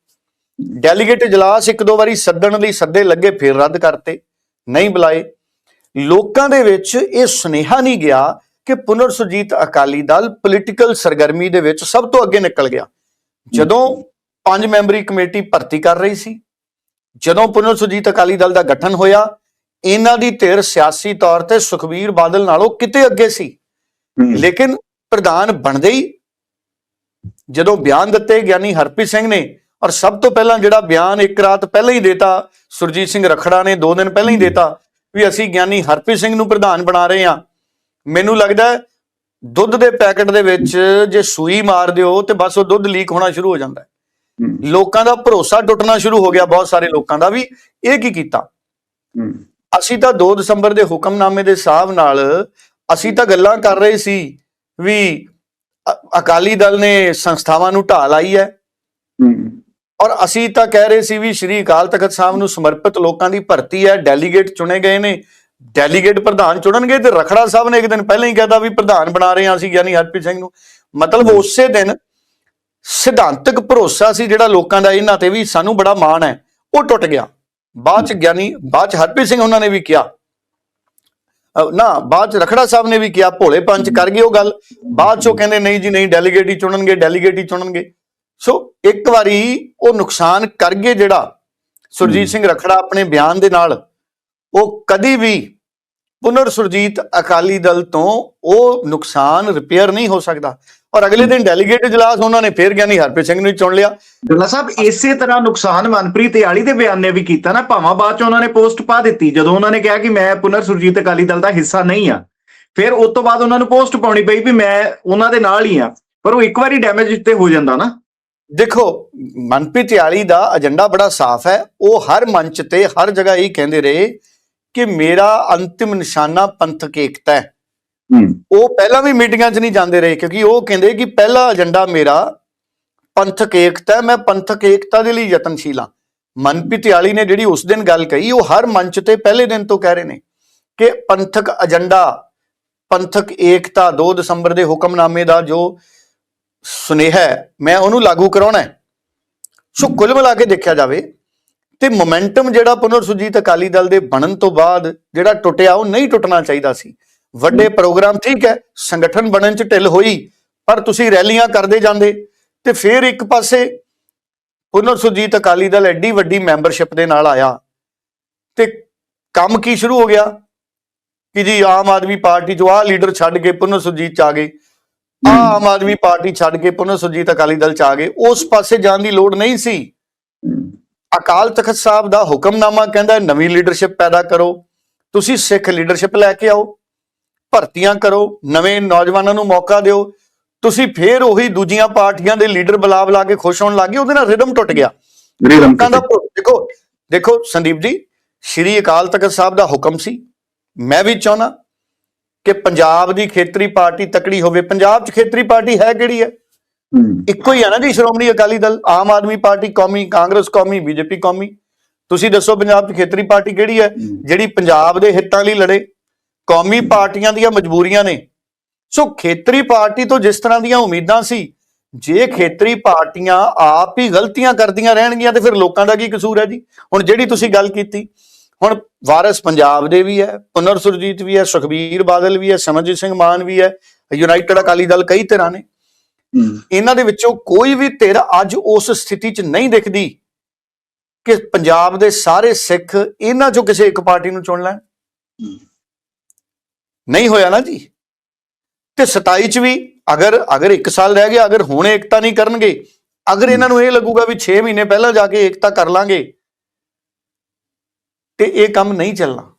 ਡੈਲੀਗੇਟ ਇਜਲਾਸ ਇੱਕ ਦੋ ਵਾਰੀ ਸੱਦਣ ਲਈ ਸੱਦੇ ਲੱਗੇ, ਫਿਰ ਰੱਦ ਕਰਤੇ, ਨਹੀਂ ਬੁਲਾਏ। ਲੋਕਾਂ ਦੇ ਵਿੱਚ ਇਹ ਸੁਨੇਹਾ ਨਹੀਂ ਗਿਆ ਕਿ ਪੁਨਰ ਸੁਰਜੀਤ ਅਕਾਲੀ ਦਲ ਪੋਲੀਟੀਕਲ ਸਰਗਰਮੀ ਦੇ ਵਿੱਚ ਸਭ ਤੋਂ ਅੱਗੇ ਨਿਕਲ ਗਿਆ। ਜਦੋਂ ਪੰਜ ਮੈਂਬਰੀ ਕਮੇਟੀ ਭਰਤੀ ਕਰ ਰਹੀ ਸੀ ਜਦੋਂ ਪੁਨਰ ਸੁਰਜੀਤ ਅਕਾਲੀ ਦਲ ਦਾ ਗਠਨ ਹੋਇਆ ਇਹਨਾਂ ਦੀ ਧਿਰ ਸਿਆਸੀ ਤੌਰ ਤੇ ਸੁਖਬੀਰ ਬਾਦਲ ਨਾਲੋਂ ਕਿਤੇ ਅੱਗੇ ਸੀ। ਲੇਕਿਨ ਪ੍ਰਧਾਨ ਬਣਦੇ ਹੀ ਜਦੋਂ ਬਿਆਨ ਦਿੱਤੇ ਗਿਆਨੀ ਹਰਪ੍ਰੀਤ ਸਿੰਘ ਨੇ ਔਰ ਸਭ ਤੋਂ ਪਹਿਲਾਂ ਜਿਹੜਾ ਬਿਆਨ ਇੱਕ ਰਾਤ ਪਹਿਲਾਂ ਹੀ ਦੇਤਾ ਸੁਰਜੀਤ ਸਿੰਘ ਰਖੜਾ ਨੇ 2 ਦਿਨ ਪਹਿਲਾਂ ਹੀ। ਦੇਤਾ ਵੀ ਅਸੀਂ ਗਿਆਨੀ ਹਰਪ੍ਰੀਤ ਸਿੰਘ ਨੂੰ ਪ੍ਰਧਾਨ ਬਣਾ ਰਹੇ ਹਾਂ। ਮੈਨੂੰ ਲੱਗਦਾ ਦੁੱਧ ਦੇ ਪੈਕਟ ਦੇ ਵਿੱਚ ਜੇ ਸੂਈ ਮਾਰ ਦਿਓ ਤੇ ਬਸ ਉਹ ਦੁੱਧ ਲੀਕ ਹੋਣਾ ਸ਼ੁਰੂ ਹੋ ਜਾਂਦਾ ਹੈ। ਲੋਕਾਂ ਦਾ ਭਰੋਸਾ ਟੁੱਟਣਾ ਸ਼ੁਰੂ ਹੋ ਗਿਆ ਬਹੁਤ ਸਾਰੇ ਲੋਕਾਂ ਦਾ ਵੀ। ਇਹ ਕੀ ਕੀਤਾ? ਅਸੀਂ ਤਾਂ 2 ਦਸੰਬਰ ਦੇ ਹੁਕਮਨਾਮੇ ਦੇ ਹਿਸਾਬ ਨਾਲ ਅਸੀਂ ਤਾਂ ਗੱਲਾਂ ਕਰ ਰਹੇ ਸੀ ਵੀ ਅਕਾਲੀ ਦਲ ਨੇ ਸੰਸਥਾਵਾਂ ਨੂੰ ਢਾਹ ਲਾਈ ਹੂੰ, ਔਰ ਅਸੀਂ ਤਾਂ ਕਹਿ ਰਹੇ ਸੀ ਵੀ ਸ਼੍ਰੀ ਅਕਾਲ ਤਖਤ ਸਾਹਿਬ ਨੂੰ ਸਮਰਪਿਤ ਲੋਕਾਂ ਦੀ ਭਰਤੀ ਹੈ। ਡੈਲੀਗੇਟ ਚੁਣੇ ਗਏ ਨੇ। ਡੈਲੀਗੇਟ ਪ੍ਰਧਾਨ ਚੁਣਨਗੇ ਤੇ ਰਖੜਾ ਸਾਹਿਬ ਨੇ ਇੱਕ ਦਿਨ ਪਹਿਲਾਂ ਹੀ ਕਹਿਤਾ ਵੀ ਪ੍ਰਧਾਨ ਬਣਾ ਰਹੇ ਹਾਂ ਅਸੀਂ ਗਿਆਨੀ ਹਰਪ੍ਰੀਤ ਸਿੰਘ ਨੂੰ। ਮਤਲਬ ਉਸੇ ਦਿਨ ਸਿਧਾਂਤਕ ਭਰੋਸਾ ਸੀ ਜਿਹੜਾ ਲੋਕਾਂ ਦਾ ਇਹਨਾਂ ਤੇ ਵੀ ਸਾਨੂੰ ਬੜਾ ਮਾਣ ਹੈ ਉਹ ਟੁੱਟ ਗਿਆ। ਬਾਅਦ ਚ ਗਿਆਨੀ ਬਾਅਦ ਚ ਹਰਪ੍ਰੀਤ ਸਿੰਘ ਉਹਨਾਂ ਨੇ ਵੀ ਕਿਹਾ। ਨਾ ਬਾਅਦ ਚ ਰਖੜਾ ਸਾਹਿਬ ਨੇ ਵੀ ਕਿਹਾ ਭੋਲੇ ਪੰਚ ਕਰ ਗਏ ਉਹ ਗੱਲ। ਬਾਅਦ ਚੋਂ ਕਹਿੰਦੇ ਨਹੀਂ ਜੀ ਨਹੀਂ ਡੈਲੀਗੇਟ ਹੀ ਚੁਣਨਗੇ ਡੈਲੀਗੇਟ ਹੀ ਚੁਣਨਗੇ। ਸੋ ਇੱਕ ਵਾਰੀ ਉਹ ਨੁਕਸਾਨ ਕਰ ਗਏ ਜਿਹੜਾ। ਸੁਰਜੀਤ ਸਿੰਘ ਰਖੜਾ ਆਪਣੇ ਬਿਆਨ ਦੇ ਨਾਲ ਉਹ ਕਦੀ ਵੀ ਪੁਨਰ ਸੁਰਜੀਤ ਅਕਾਲੀ ਦਲ ਤੋਂ ਉਹ ਨੁਕਸਾਨ ਰਿਪੇਅਰ ਨਹੀਂ ਹੋ ਸਕਦਾ। ਔਰ ਅਗਲੇ ਦਿਨ ਡੈਲੀਗੇਟ ਇਜਲਾਸ ਉਹਨਾਂ ਨੇ ਫੇਰ ਗਿਆਨੀ ਹਰਪ੍ਰੀਤ ਸਿੰਘ ਨੂੰ ਚੁਣ ਲਿਆ। ਡੱਲਾ ਸਾਹਿਬ ਇਸੇ ਤਰ੍ਹਾਂ ਨੁਕਸਾਨ ਮਨਪ੍ਰੀਤ ਯਾਲੀ ਦੇ ਬਿਆਨ ਨੇ ਵੀ ਕੀਤਾ ਨਾ ਭਾਵਾਂ ਬਾਅਦ ਚ ਉਹਨਾਂ ਨੇ ਪੋਸਟ ਪਾ ਦਿੱਤੀ। ਜਦੋਂ ਉਹਨਾਂ ਨੇ ਕਿਹਾ ਕਿ ਮੈਂ ਪੁਨਰ ਸੁਰਜੀਤ ਅਕਾਲੀ ਦਲ ਦਾ ਹਿੱਸਾ ਨਹੀਂ ਆ ਫਿਰ ਉਸ ਤੋਂ ਬਾਅਦ ਉਹਨਾਂ ਨੂੰ ਪੋਸਟ ਪਾਉਣੀ ਪਈ ਵੀ ਮੈਂ ਉਹਨਾਂ ਦੇ ਨਾਲ ਹੀ ਆ ਪਰ ਉਹ ਇੱਕ ਵਾਰੀ ਡੈਮੇਜ ਤੇ ਹੋ ਜਾਂਦਾ ਨਾ। ਦੇਖੋ ਮਨਪ੍ਰੀਤ ਯਾਲੀ ਦਾ ਏਜੰਡਾ ਬੜਾ ਸਾਫ਼ ਹੈ। ਉਹ ਹਰ ਮੰਚ ਤੇ ਹਰ ਜਗ੍ਹਾ ਇਹ ਕਹਿੰਦੇ ਰਹੇ ਕਿ ਮੇਰਾ ਅੰਤਿਮ ਨਿਸ਼ਾਨਾ ਪੰਥਕ ਏਕਤਾ ਹੈ। ਉਹ ਪਹਿਲਾਂ ਵੀ ਮੀਟਿੰਗਾਂ 'ਚ ਨਹੀਂ ਜਾਂਦੇ ਰਹੇ ਕਿਉਂਕਿ ਉਹ ਕਹਿੰਦੇ ਕਿ ਪਹਿਲਾ ਏਜੰਡਾ ਮੇਰਾ ਪੰਥਕ ਏਕਤਾ ਹੈ ਮੈਂ ਪੰਥਕ ਏਕਤਾ ਦੇ ਲਈ ਯਤਨਸ਼ੀਲ ਹਾਂ। ਮਨਪ੍ਰੀਤ ਯਾਲੀ ਨੇ ਜਿਹੜੀ ਉਸ ਦਿਨ ਗੱਲ ਕਹੀ ਉਹ ਹਰ ਮੰਚ ਤੇ ਪਹਿਲੇ ਦਿਨ ਤੋਂ ਕਹਿ ਰਹੇ ਨੇ ਕਿ ਪੰਥਕ ਏਜੰਡਾ ਪੰਥਕ ਏਕਤਾ 2 ਦਸੰਬਰ ਦੇ ਹੁਕਮਨਾਮੇ ਦਾ ਜੋ ਸੁਨੇਹਾ ਮੈਂ ਉਹਨੂੰ ਲਾਗੂ ਕਰਾਉਣਾ ਹੈ। ਸੋ ਕੁੱਲ ਮਿਲਾ ਕੇ ਦੇਖਿਆ ਜਾਵੇ ਤੇ ਮੋਮੈਂਟਮ ਜਿਹੜਾ ਪੁਨਰ ਸੁਰਜੀਤ ਅਕਾਲੀ ਦਲ ਦੇ ਬਣਨ ਤੋਂ ਬਾਅਦ ਜਿਹੜਾ ਟੁੱਟਿਆ ਉਹ ਨਹੀਂ ਟੁੱਟਣਾ ਚਾਹੀਦਾ ਸੀ। ਵੱਡੇ ਪ੍ਰੋਗਰਾਮ ਠੀਕ ਹੈ ਸੰਗਠਨ ਬਣਨ ਚ ਢਿੱਲ ਹੋਈ ਪਰ ਤੁਸੀਂ ਰੈਲੀਆਂ ਕਰਦੇ ਜਾਂਦੇ। ਤੇ ਫਿਰ ਇੱਕ ਪਾਸੇ ਪੁਨਰ ਸੁਰਜੀਤ ਅਕਾਲੀ ਦਲ ਐਡੀ ਵੱਡੀ ਮੈਂਬਰਸ਼ਿਪ ਦੇ ਨਾਲ ਆਇਆ। ਤੇ ਕੰਮ ਕੀ ਸ਼ੁਰੂ ਹੋ ਗਿਆ? ਕਿ ਜੀ ਆਮ ਆਦਮੀ ਪਾਰਟੀ ਜੋ ਆ ਲੀਡਰ ਛੱਡ ਕੇ ਪੁਨਰ ਸੁਰਜੀਤ ਚ ਆ ਗਏ। ਆਹ ਆਮ ਆਦਮੀ ਪਾਰਟੀ ਛੱਡ ਕੇ ਪੁਨਰ ਸੁਰਜੀਤ ਅਕਾਲੀ ਦਲ ਚ ਆ ਗਏ। ਉਸ ਪਾਸੇ ਜਾਣ ਦੀ ਲੋੜ ਨਹੀਂ ਸੀ। ਅਕਾਲ ਤਖਤ ਸਾਹਿਬ ਦਾ ਹੁਕਮਨਾਮਾ ਕਹਿੰਦਾ ਨਵੀਂ ਲੀਡਰਸ਼ਿਪ ਪੈਦਾ ਕਰੋ ਤੁਸੀਂ ਸਿੱਖ ਲੀਡਰਸ਼ਿਪ ਲੈ ਕੇ ਆਓ ਭਰਤੀਆਂ ਕਰੋ ਨਵੇਂ ਨੌਜਵਾਨਾਂ ਨੂੰ ਮੌਕਾ ਦਿਓ ਤੁਸੀਂ ਫੇਰ ਉਹੀ ਦੂਜੀਆਂ ਪਾਰਟੀਆਂ ਦੇ ਲੀਡਰ ਬੁਲਾ ਬੁਲਾ ਕੇ ਖੁਸ਼ ਹੋਣ ਲੱਗੇ ਉਹਦੇ ਨਾਲ ਰਿਦਮ ਟੁੱਟ ਗਿਆ। ਰਿਦਮ ਲੋਕਾਂ ਦਾ ਦੇਖੋ ਦੇਖੋ ਸੰਦੀਪ ਜੀ ਸ਼੍ਰੀ ਅਕਾਲ ਤਖਤ ਸਾਹਿਬ ਦਾ ਹੁਕਮ ਸੀ। ਮੈਂ ਵੀ ਚਾਹਨਾ ਕਿ ਪੰਜਾਬ ਦੀ ਖੇਤਰੀ ਪਾਰਟੀ ਤਕੜੀ ਹੋਵੇ। ਪੰਜਾਬ 'ਚ ਖੇਤਰੀ ਪਾਰਟੀ ਹੈ ਕਿਹੜੀ ਹੂੰ? ਇੱਕੋ ਹੀ ਹੈ ਨਾ ਜੀ ਸ਼੍ਰੋਮਣੀ ਅਕਾਲੀ ਦਲ ਆਮ ਆਦਮੀ ਪਾਰਟੀ ਕੌਮੀ ਕਾਂਗਰਸ ਕੌਮੀ ਬੀਜੇਪੀ ਕੌਮੀ। ਤੁਸੀਂ ਦੱਸੋ ਪੰਜਾਬ 'ਚ ਖੇਤਰੀ ਪਾਰਟੀ ਕਿਹੜੀ ਹੈ ਜਿਹੜੀ ਪੰਜਾਬ ਦੇ ਹਿੱਤਾਂ ਲਈ ਲੜੇ? ਕੌਮੀ ਪਾਰਟੀਆਂ ਦੀਆਂ ਮਜਬੂਰੀਆਂ ਨੇ। ਸੋ ਖੇਤਰੀ ਪਾਰਟੀ ਤੋਂ ਜਿਸ ਤਰ੍ਹਾਂ ਦੀਆਂ ਉਮੀਦਾਂ ਸੀ ਜੇ ਖੇਤਰੀ ਪਾਰਟੀਆਂ ਆਪ ਹੀ ਗਲਤੀਆਂ ਕਰਦੀਆਂ ਰਹਿਣਗੀਆਂ ਤੇ ਫਿਰ ਲੋਕਾਂ ਦਾ ਕੀ ਕਸੂਰ ਹੈ ਜੀ? ਹੁਣ ਜਿਹੜੀ ਤੁਸੀਂ ਗੱਲ ਕੀਤੀ ਹੁਣ ਵਾਰਿਸ ਪੰਜਾਬ ਦੇ ਵੀ ਹੈ ਪੁਨਰ ਸੁਰਜੀਤ ਵੀ ਹੈ ਸੁਖਬੀਰ ਬਾਦਲ ਵੀ ਹੈ ਸਮਰਜੀਤ ਸਿੰਘ ਮਾਨ ਵੀ ਹੈ ਯੂਨਾਈਟਿਡ ਅਕਾਲੀ ਦਲ ਕਈ ਤਰ੍ਹਾਂ ਨੇ। ਇਹਨਾਂ ਦੇ ਵਿੱਚੋਂ ਕੋਈ ਵੀ ਧਿਰ ਅੱਜ ਉਸ ਸਥਿਤੀ 'ਚ ਨਹੀਂ ਦਿਖਦੀ ਕਿ ਪੰਜਾਬ ਦੇ ਸਾਰੇ ਸਿੱਖ ਇਹਨਾਂ 'ਚੋਂ ਕਿਸੇ ਇੱਕ ਪਾਰਟੀ ਨੂੰ ਚੁਣ ਲੈਣ। ਨਹੀਂ ਹੋਇਆ ਨਾ ਜੀ। ਤੇ 27 'ਚ ਵੀ ਅਗਰ ਅਗਰ 1 ਸਾਲ ਰਹਿ ਗਿਆ ਅਗਰ ਹੁਣ ਏਕਤਾ ਨਹੀਂ ਕਰਨਗੇ ਅਗਰ ਇਹਨਾਂ ਨੂੰ ਇਹ ਲੱਗੂਗਾ ਵੀ 6 ਮਹੀਨੇ ਪਹਿਲਾਂ ਜਾ ਕੇ ਏਕਤਾ ਕਰ ਲਾਂਗੇ ਤੇ ਇਹ ਕੰਮ ਨਹੀਂ ਚੱਲਣਾ।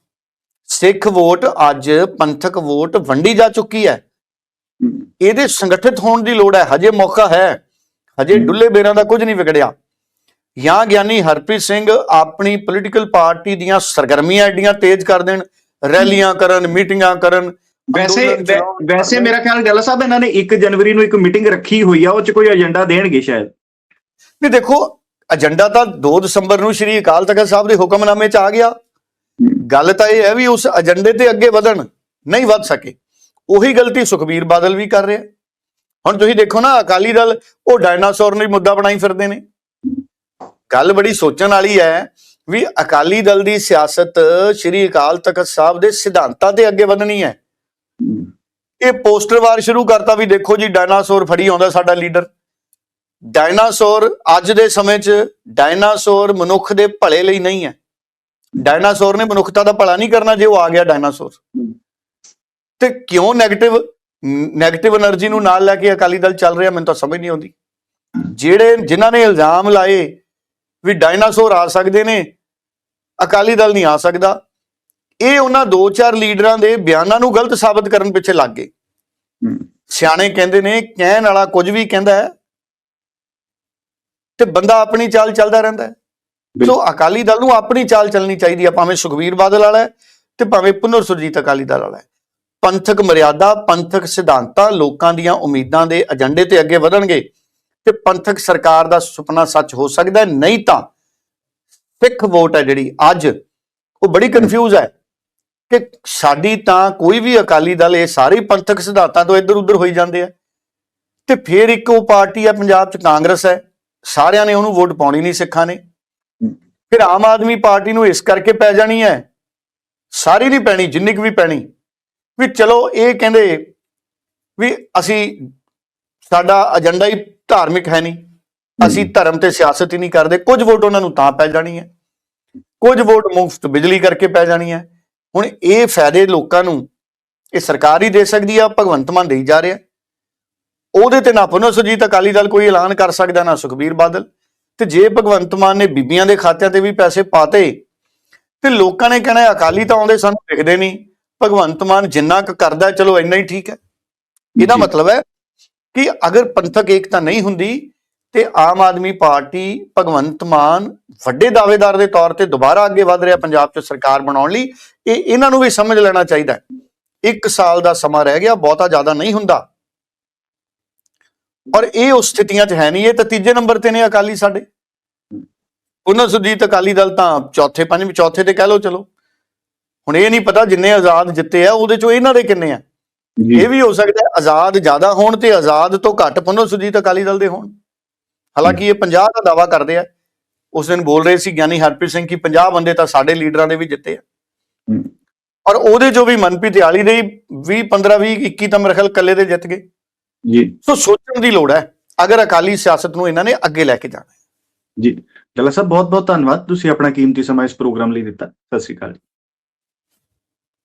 ਸਿੱਖ ਵੋਟ ਅੱਜ ਪੰਥਕ ਵੋਟ ਵੰਡੀ ਜਾ ਚੁੱਕੀ ਹੂੰ। ਇਹਦੇ ਸੰਗਠਿਤ ਹੋਣ ਦੀ ਲੋੜ ਹੈ ਹਜੇ ਮੌਕਾ ਹੈ ਹਜੇ। ਡੁੱਲੇ ਬੇਰਾਂ ਦਾ ਕੁਝ ਨਹੀਂ ਵਿਗੜਿਆ। ਜਾਂ ਗਿਆਨੀ ਹਰਪ੍ਰੀਤ ਸਿੰਘ ਆਪਣੀ ਪੋਲੀਟੀਕਲ ਪਾਰਟੀ ਦੀਆਂ ਸਰਗਰਮੀਆਂ ਐਡੀਆਂ ਤੇਜ਼ ਕਰ ਦੇਣ ਰੈਲੀਆਂ ਕਰਨ ਮੀਟਿੰਗਾਂ ਕਰਨ ਵੈਸੇ। ਵੈਸੇ ਮੇਰਾ ਖਿਆਲ ਡੱਲਾ ਸਾਹਿਬ ਇਹਨਾਂ ਨੇ 1 ਜਨਵਰੀ ਨੂੰ ਇੱਕ ਮੀਟਿੰਗ ਰੱਖੀ ਹੋਈ ਆ ਉਹ ਚ ਕੋਈ ਏਜੰਡਾ ਦੇਣਗੇ ਸ਼ਾਇਦ। ਵੀ ਦੇਖੋ ਏਜੰਡਾ ਤਾਂ 2 ਦਸੰਬਰ ਨੂੰ ਸ਼੍ਰੀ ਅਕਾਲ ਤਖਤ ਸਾਹਿਬ ਦੇ ਹੁਕਮਨਾਮੇ 'ਚ ਆ ਗਿਆ। ਗੱਲ ਤਾਂ ਇਹ ਹੈ ਵੀ ਉਸ ਏਜੰਡੇ ਤੇ ਅੱਗੇ ਵਧਣ ਨਹੀਂ ਵੱਧ ਸਕੇ। ਉਹੀ ਗਲਤੀ ਸੁਖਬੀਰ ਬਾਦਲ ਵੀ ਕਰ ਰਿਹਾ। ਹੁਣ ਤੁਸੀਂ ਦੇਖੋ ਨਾ, ਅਕਾਲੀ ਦਲ ਉਹ ਡਾਇਨਾਸੌਰ ਨੂੰ ਮੁੱਦਾ ਬਣਾਈ ਫਿਰਦੇ ਨੇ। ਗੱਲ ਬੜੀ ਸੋਚਣ ਵਾਲੀ ਹੈ ਵੀ ਅਕਾਲੀ ਦਲ ਦੀ ਸਿਆਸਤ ਸ਼੍ਰੀ ਅਕਾਲ ਤਖਤ ਸਾਹਿਬ ਦੇ ਸਿਧਾਂਤਾਂ ਤੇ ਅੱਗੇ ਵਧਣੀ ਹੈ। ਇਹ ਪੋਸਟਰ ਵਾਰ ਸ਼ੁਰੂ ਕਰਤਾ ਵੀ ਦੇਖੋ ਜੀ, ਡਾਇਨਾਸੌਰ ਫੜੀ ਆਉਂਦਾ ਸਾਡਾ ਲੀਡਰ। ਡਾਇਨਾਸੌਰ ਅੱਜ ਦੇ ਸਮੇਂ 'ਚ ਡਾਇਨਾਸੌਰ ਮਨੁੱਖ ਦੇ ਭਲੇ ਲਈ ਨਹੀਂ ਹੈ। ਡਾਇਨਾਸੌਰ ਨੇ ਮਨੁੱਖਤਾ ਦਾ ਭਲਾ ਨਹੀਂ ਕਰਨਾ ਜੇ ਉਹ ਆ ਗਿਆ ਡਾਇਨਾਸੌਰ। ਤੇ ਕਿਉਂ ਨੈਗੇਟਿਵ ਨੈਗੇਟਿਵ એનર્ਜੀ ਨੂੰ ਨਾਲ ਲੈ ਕੇ ਅਕਾਲੀ ਦਲ ਚੱਲ ਰਿਹਾ ਮੈਨੂੰ ਤਾਂ ਸਮਝ ਨਹੀਂ ਆਉਂਦੀ। ਜਿਹੜੇ ਜਿਨ੍ਹਾਂ ਨੇ ਇਲਜ਼ਾਮ ਲਾਏ ਵੀ ਡਾਇਨਾਸੌਰ ਆ ਸਕਦੇ ਨੇ ਅਕਾਲੀ ਦਲ ਨਹੀਂ ਆ ਸਕਦਾ ਇਹ ਉਹਨਾਂ ਦੋ ਚਾਰ ਲੀਡਰਾਂ ਦੇ ਬਿਆਨਾਂ ਨੂੰ ਗਲਤ ਸਾਬਤ ਕਰਨ ਪਿੱਛੇ ਲੱਗ ਗਏ। ਸਿਆਣੇ ਕਹਿੰਦੇ ਨੇ ਕਹਿਣ ਵਾਲਾ ਕੁਝ ਵੀ ਕਹਿੰਦਾ ਹੈ ਤੇ ਬੰਦਾ ਆਪਣੀ ਚਾਲ ਚੱਲਦਾ ਰਹਿੰਦਾ ਸੋ ਅਕਾਲੀ ਦਲ ਨੂੰ ਆਪਣੀ ਚਾਲ ਚੱਲਣੀ ਚਾਹੀਦੀ ਆ ਭਾਵੇਂ ਸੁਖਵੀਰ ਬਾਦਲ ਵਾਲਾ ਤੇ ਭਾਵੇਂ ਪੁਨਰ ਸੁਰਜੀਤ ਅਕਾਲੀ ਦਲ ਵਾਲਾ ਪੰਥਕ ਮਰਿਆਦਾ, ਪੰਥਕ ਸਿਧਾਂਤਾਂ ਲੋਕਾਂ ਦੀਆਂ ਉਮੀਦਾਂ ਦੇ ਏਜੰਡੇ ਤੇ ਅੱਗੇ ਵਧਣਗੇ ਤੇ ਪੰਥਕ ਸਰਕਾਰ ਦਾ ਸੁਪਨਾ ਸੱਚ ਹੋ ਸਕਦਾ ਨਹੀਂ ਤਾਂ ਸਿੱਖ ਵੋਟ ਹੈ ਜਿਹੜੀ ਅੱਜ, ਉਹ ਬੜੀ ਕਨਫਿਊਜ਼ ਹੈ ਕਿ ਸਾਡੀ ਤਾਂ ਕੋਈ ਵੀ ਅਕਾਲੀ ਦਲ ਇਹ ਸਾਰੇ ਪੰਥਕ ਸਿਧਾਂਤਾਂ ਤੋਂ ਇੱਧਰ ਉੱਧਰ ਹੋਈ ਜਾਂਦੇ ਆ ਤੇ ਫਿਰ ਇੱਕ ਉਹ ਪਾਰਟੀ ਹੈ ਪੰਜਾਬ 'ਚ, ਕਾਂਗਰਸ ਹੈ। ਸਾਰਿਆਂ ਨੇ ਉਹਨੂੰ ਵੋਟ ਪਾਉਣੀ ਨਹੀਂ, ਸਿੱਖਾਂ ਨੇ। ਫਿਰ ਆਮ ਆਦਮੀ ਪਾਰਟੀ ਨੂੰ ਇਸ ਕਰਕੇ ਪੈ ਜਾਣੀ ਹੈ। ਸਾਰੀ ਨਹੀਂ ਪੈਣੀ, ਜਿੰਨੀ ਕੁ ਵੀ ਪੈਣੀ। ਵੀ ਚਲੋ ਇਹ ਕਹਿੰਦੇ ਵੀ ਅਸੀਂ ਸਾਡਾ ਏਜੰਡਾ ਹੀ ਧਾਰਮਿਕ ਹੈ ਨਹੀਂ। ਅਸੀਂ ਧਰਮ ਤੇ ਸਿਆਸਤ ਹੀ ਨਹੀਂ ਕਰਦੇ। ਕੁਝ ਵੋਟ ਉਹਨਾਂ ਨੂੰ ਤਾਂ ਪੈ ਜਾਣੀ ਹੈ। ਕੁਝ ਵੋਟ ਮੁਫਤ ਬਿਜਲੀ ਕਰਕੇ ਪੈ ਜਾਣੀ ਹੈ। ਹੁਣ ਇਹ ਫਾਇਦੇ ਲੋਕਾਂ ਨੂੰ ਇਹ ਸਰਕਾਰ ਹੀ ਦੇ ਸਕਦੀ ਆ ਭਗਵੰਤ ਮਾਨ ਦੇਈ ਜਾ ਰਿਹਾ। ਉਹਦੇ ਤੇ ਨਾ ਪੁਨਰ ਸੁਜੀਤ ਅਕਾਲੀ ਦਲ ਕੋਈ ਐਲਾਨ ਕਰ ਸਕਦਾ ਨਾ ਸੁਖਬੀਰ ਬਾਦਲ। ਤੇ ਜੇ ਭਗਵੰਤ ਮਾਨ ਨੇ ਬੀਬੀਆਂ ਦੇ ਖਾਤਿਆਂ ਤੇ ਵੀ ਪੈਸੇ ਪਾਤੇ ਤੇ ਲੋਕਾਂ ਨੇ ਕਹਿਣਾ ਅਕਾਲੀ ਤਾਂ ਆਉਂਦੇ ਸਾਨੂੰ ਦਿਖਦੇ ਨਹੀਂ। ਭਗਵੰਤ ਮਾਨ ਜਿੰਨਾ ਕੁ ਕਰਦਾ ਚਲੋ ਇੰਨਾ ਹੀ ਠੀਕ ਹੈ। ਇਹਦਾ। ਮਤਲਬ ਹੈ ਕਿ ਅਗਰ ਪੰਥਕ ਏਕਤਾ ਨਹੀਂ ਹੁੰਦੀ ਤੇ ਆਮ ਆਦਮੀ ਪਾਰਟੀ ਭਗਵੰਤ ਮਾਨ ਵੱਡੇ ਦਾਅਵੇਦਾਰ ਦੇ ਤੌਰ ਤੇ ਦੁਬਾਰਾ ਅੱਗੇ ਵਧ ਰਿਹਾ ਪੰਜਾਬ 'ਚ ਸਰਕਾਰ ਬਣਾਉਣ ਲਈ ਇਹ ਇਹਨਾਂ ਨੂੰ ਵੀ ਸਮਝ ਲੈਣਾ ਚਾਹੀਦਾ ਹੈ। ਇੱਕ ਸਾਲ ਦਾ ਸਮਾਂ ਰਹਿ ਗਿਆ ਬਹੁਤਾ ਜ਼ਿਆਦਾ ਨਹੀਂ ਹੁੰਦਾ। ਔਰ ਇਹ ਉਸ ਸਥਿਤੀਆਂ 'ਚ ਹੈ ਨਹੀਂ ਇਹ ਤਾਂ ਤੀਜੇ ਨੰਬਰ ਤੇ ਨੇ ਅਕਾਲੀ ਸਾਡੇ। ਉਹਨਾਂ ਸੁਜੀਤ ਅਕਾਲੀ ਦਲ ਤਾਂ ਚੌਥੇ ਪੰਜਵੇਂ ਚੌਥੇ ਤੇ ਕਹਿ ਲਓ ਚਲੋ। ਹੁਣ ਇਹ ਨਹੀਂ ਪਤਾ ਜਿੰਨੇ ਆਜ਼ਾਦ ਜਿੱਤੇ ਆ ਉਹਦੇ 'ਚੋਂ ਇਹਨਾਂ ਦੇ ਕਿੰਨੇ ਆ? ਜੀ। ਇਹ ਵੀ ਹੋ ਸਕਦਾ ਆਜ਼ਾਦ ਜ਼ਿਆਦਾ ਹੋਣ ਤੇ ਆਜ਼ਾਦ ਤੋਂ ਘੱਟ ਪੁਨਰ ਸੁਜੀਤ ਅਕਾਲੀ ਦਲ ਦੇ ਹੋਣ। ਹਾਲਾਂਕਿ ਇਹ 50 ਦਾ ਦਾਵਾ ਕਰਦੇ ਆ। ਉਸ ਦਿਨ ਬੋਲ ਰਹੇ ਸੀ ਗਿਆਨੀ ਹਰਪ੍ਰੀਤ ਸਿੰਘ ਕਿ 50 ਬੰਦੇ ਤਾਂ ਸਾਡੇ ਲੀਡਰਾਂ ਦੇ ਵੀ ਜਿੱਤੇ ਆ। ਔਰ ਉਹਦੇ ਚੋਂ ਵੀ ਮਨਪ੍ਰੀਤ ਆਲੀ ਦੇ 20 15 20 21 ਤਾਂ ਮੇਰੇ ਖਿਆਲ ਕੱਲੇ ਦੇ ਜਿੱਤ ਗਏ। ਜੀ। ਸੋ ਸੋਚਣ ਦੀ ਲੋੜ ਹੈ ਅਗਰ ਅਕਾਲੀ ਸਿਆਸਤ ਨੂੰ ਇਹਨਾਂ ਨੇ ਅੱਗੇ ਲੈ ਕੇ ਜਾਣਾ। ਜੀ। ਜਲਾ ਸਾਹਿਬ ਬਹੁਤ ਬਹੁਤ ਧੰਨਵਾਦ। ਤੁਸੀਂ ਆਪਣਾ ਕੀਮਤੀ ਸਮਾਂ ਇਸ ਪ੍ਰੋਗਰਾਮ ਲਈ ਦਿੱਤਾ। ਸਤਿ ਸ਼੍ਰੀ ਅਕਾਲ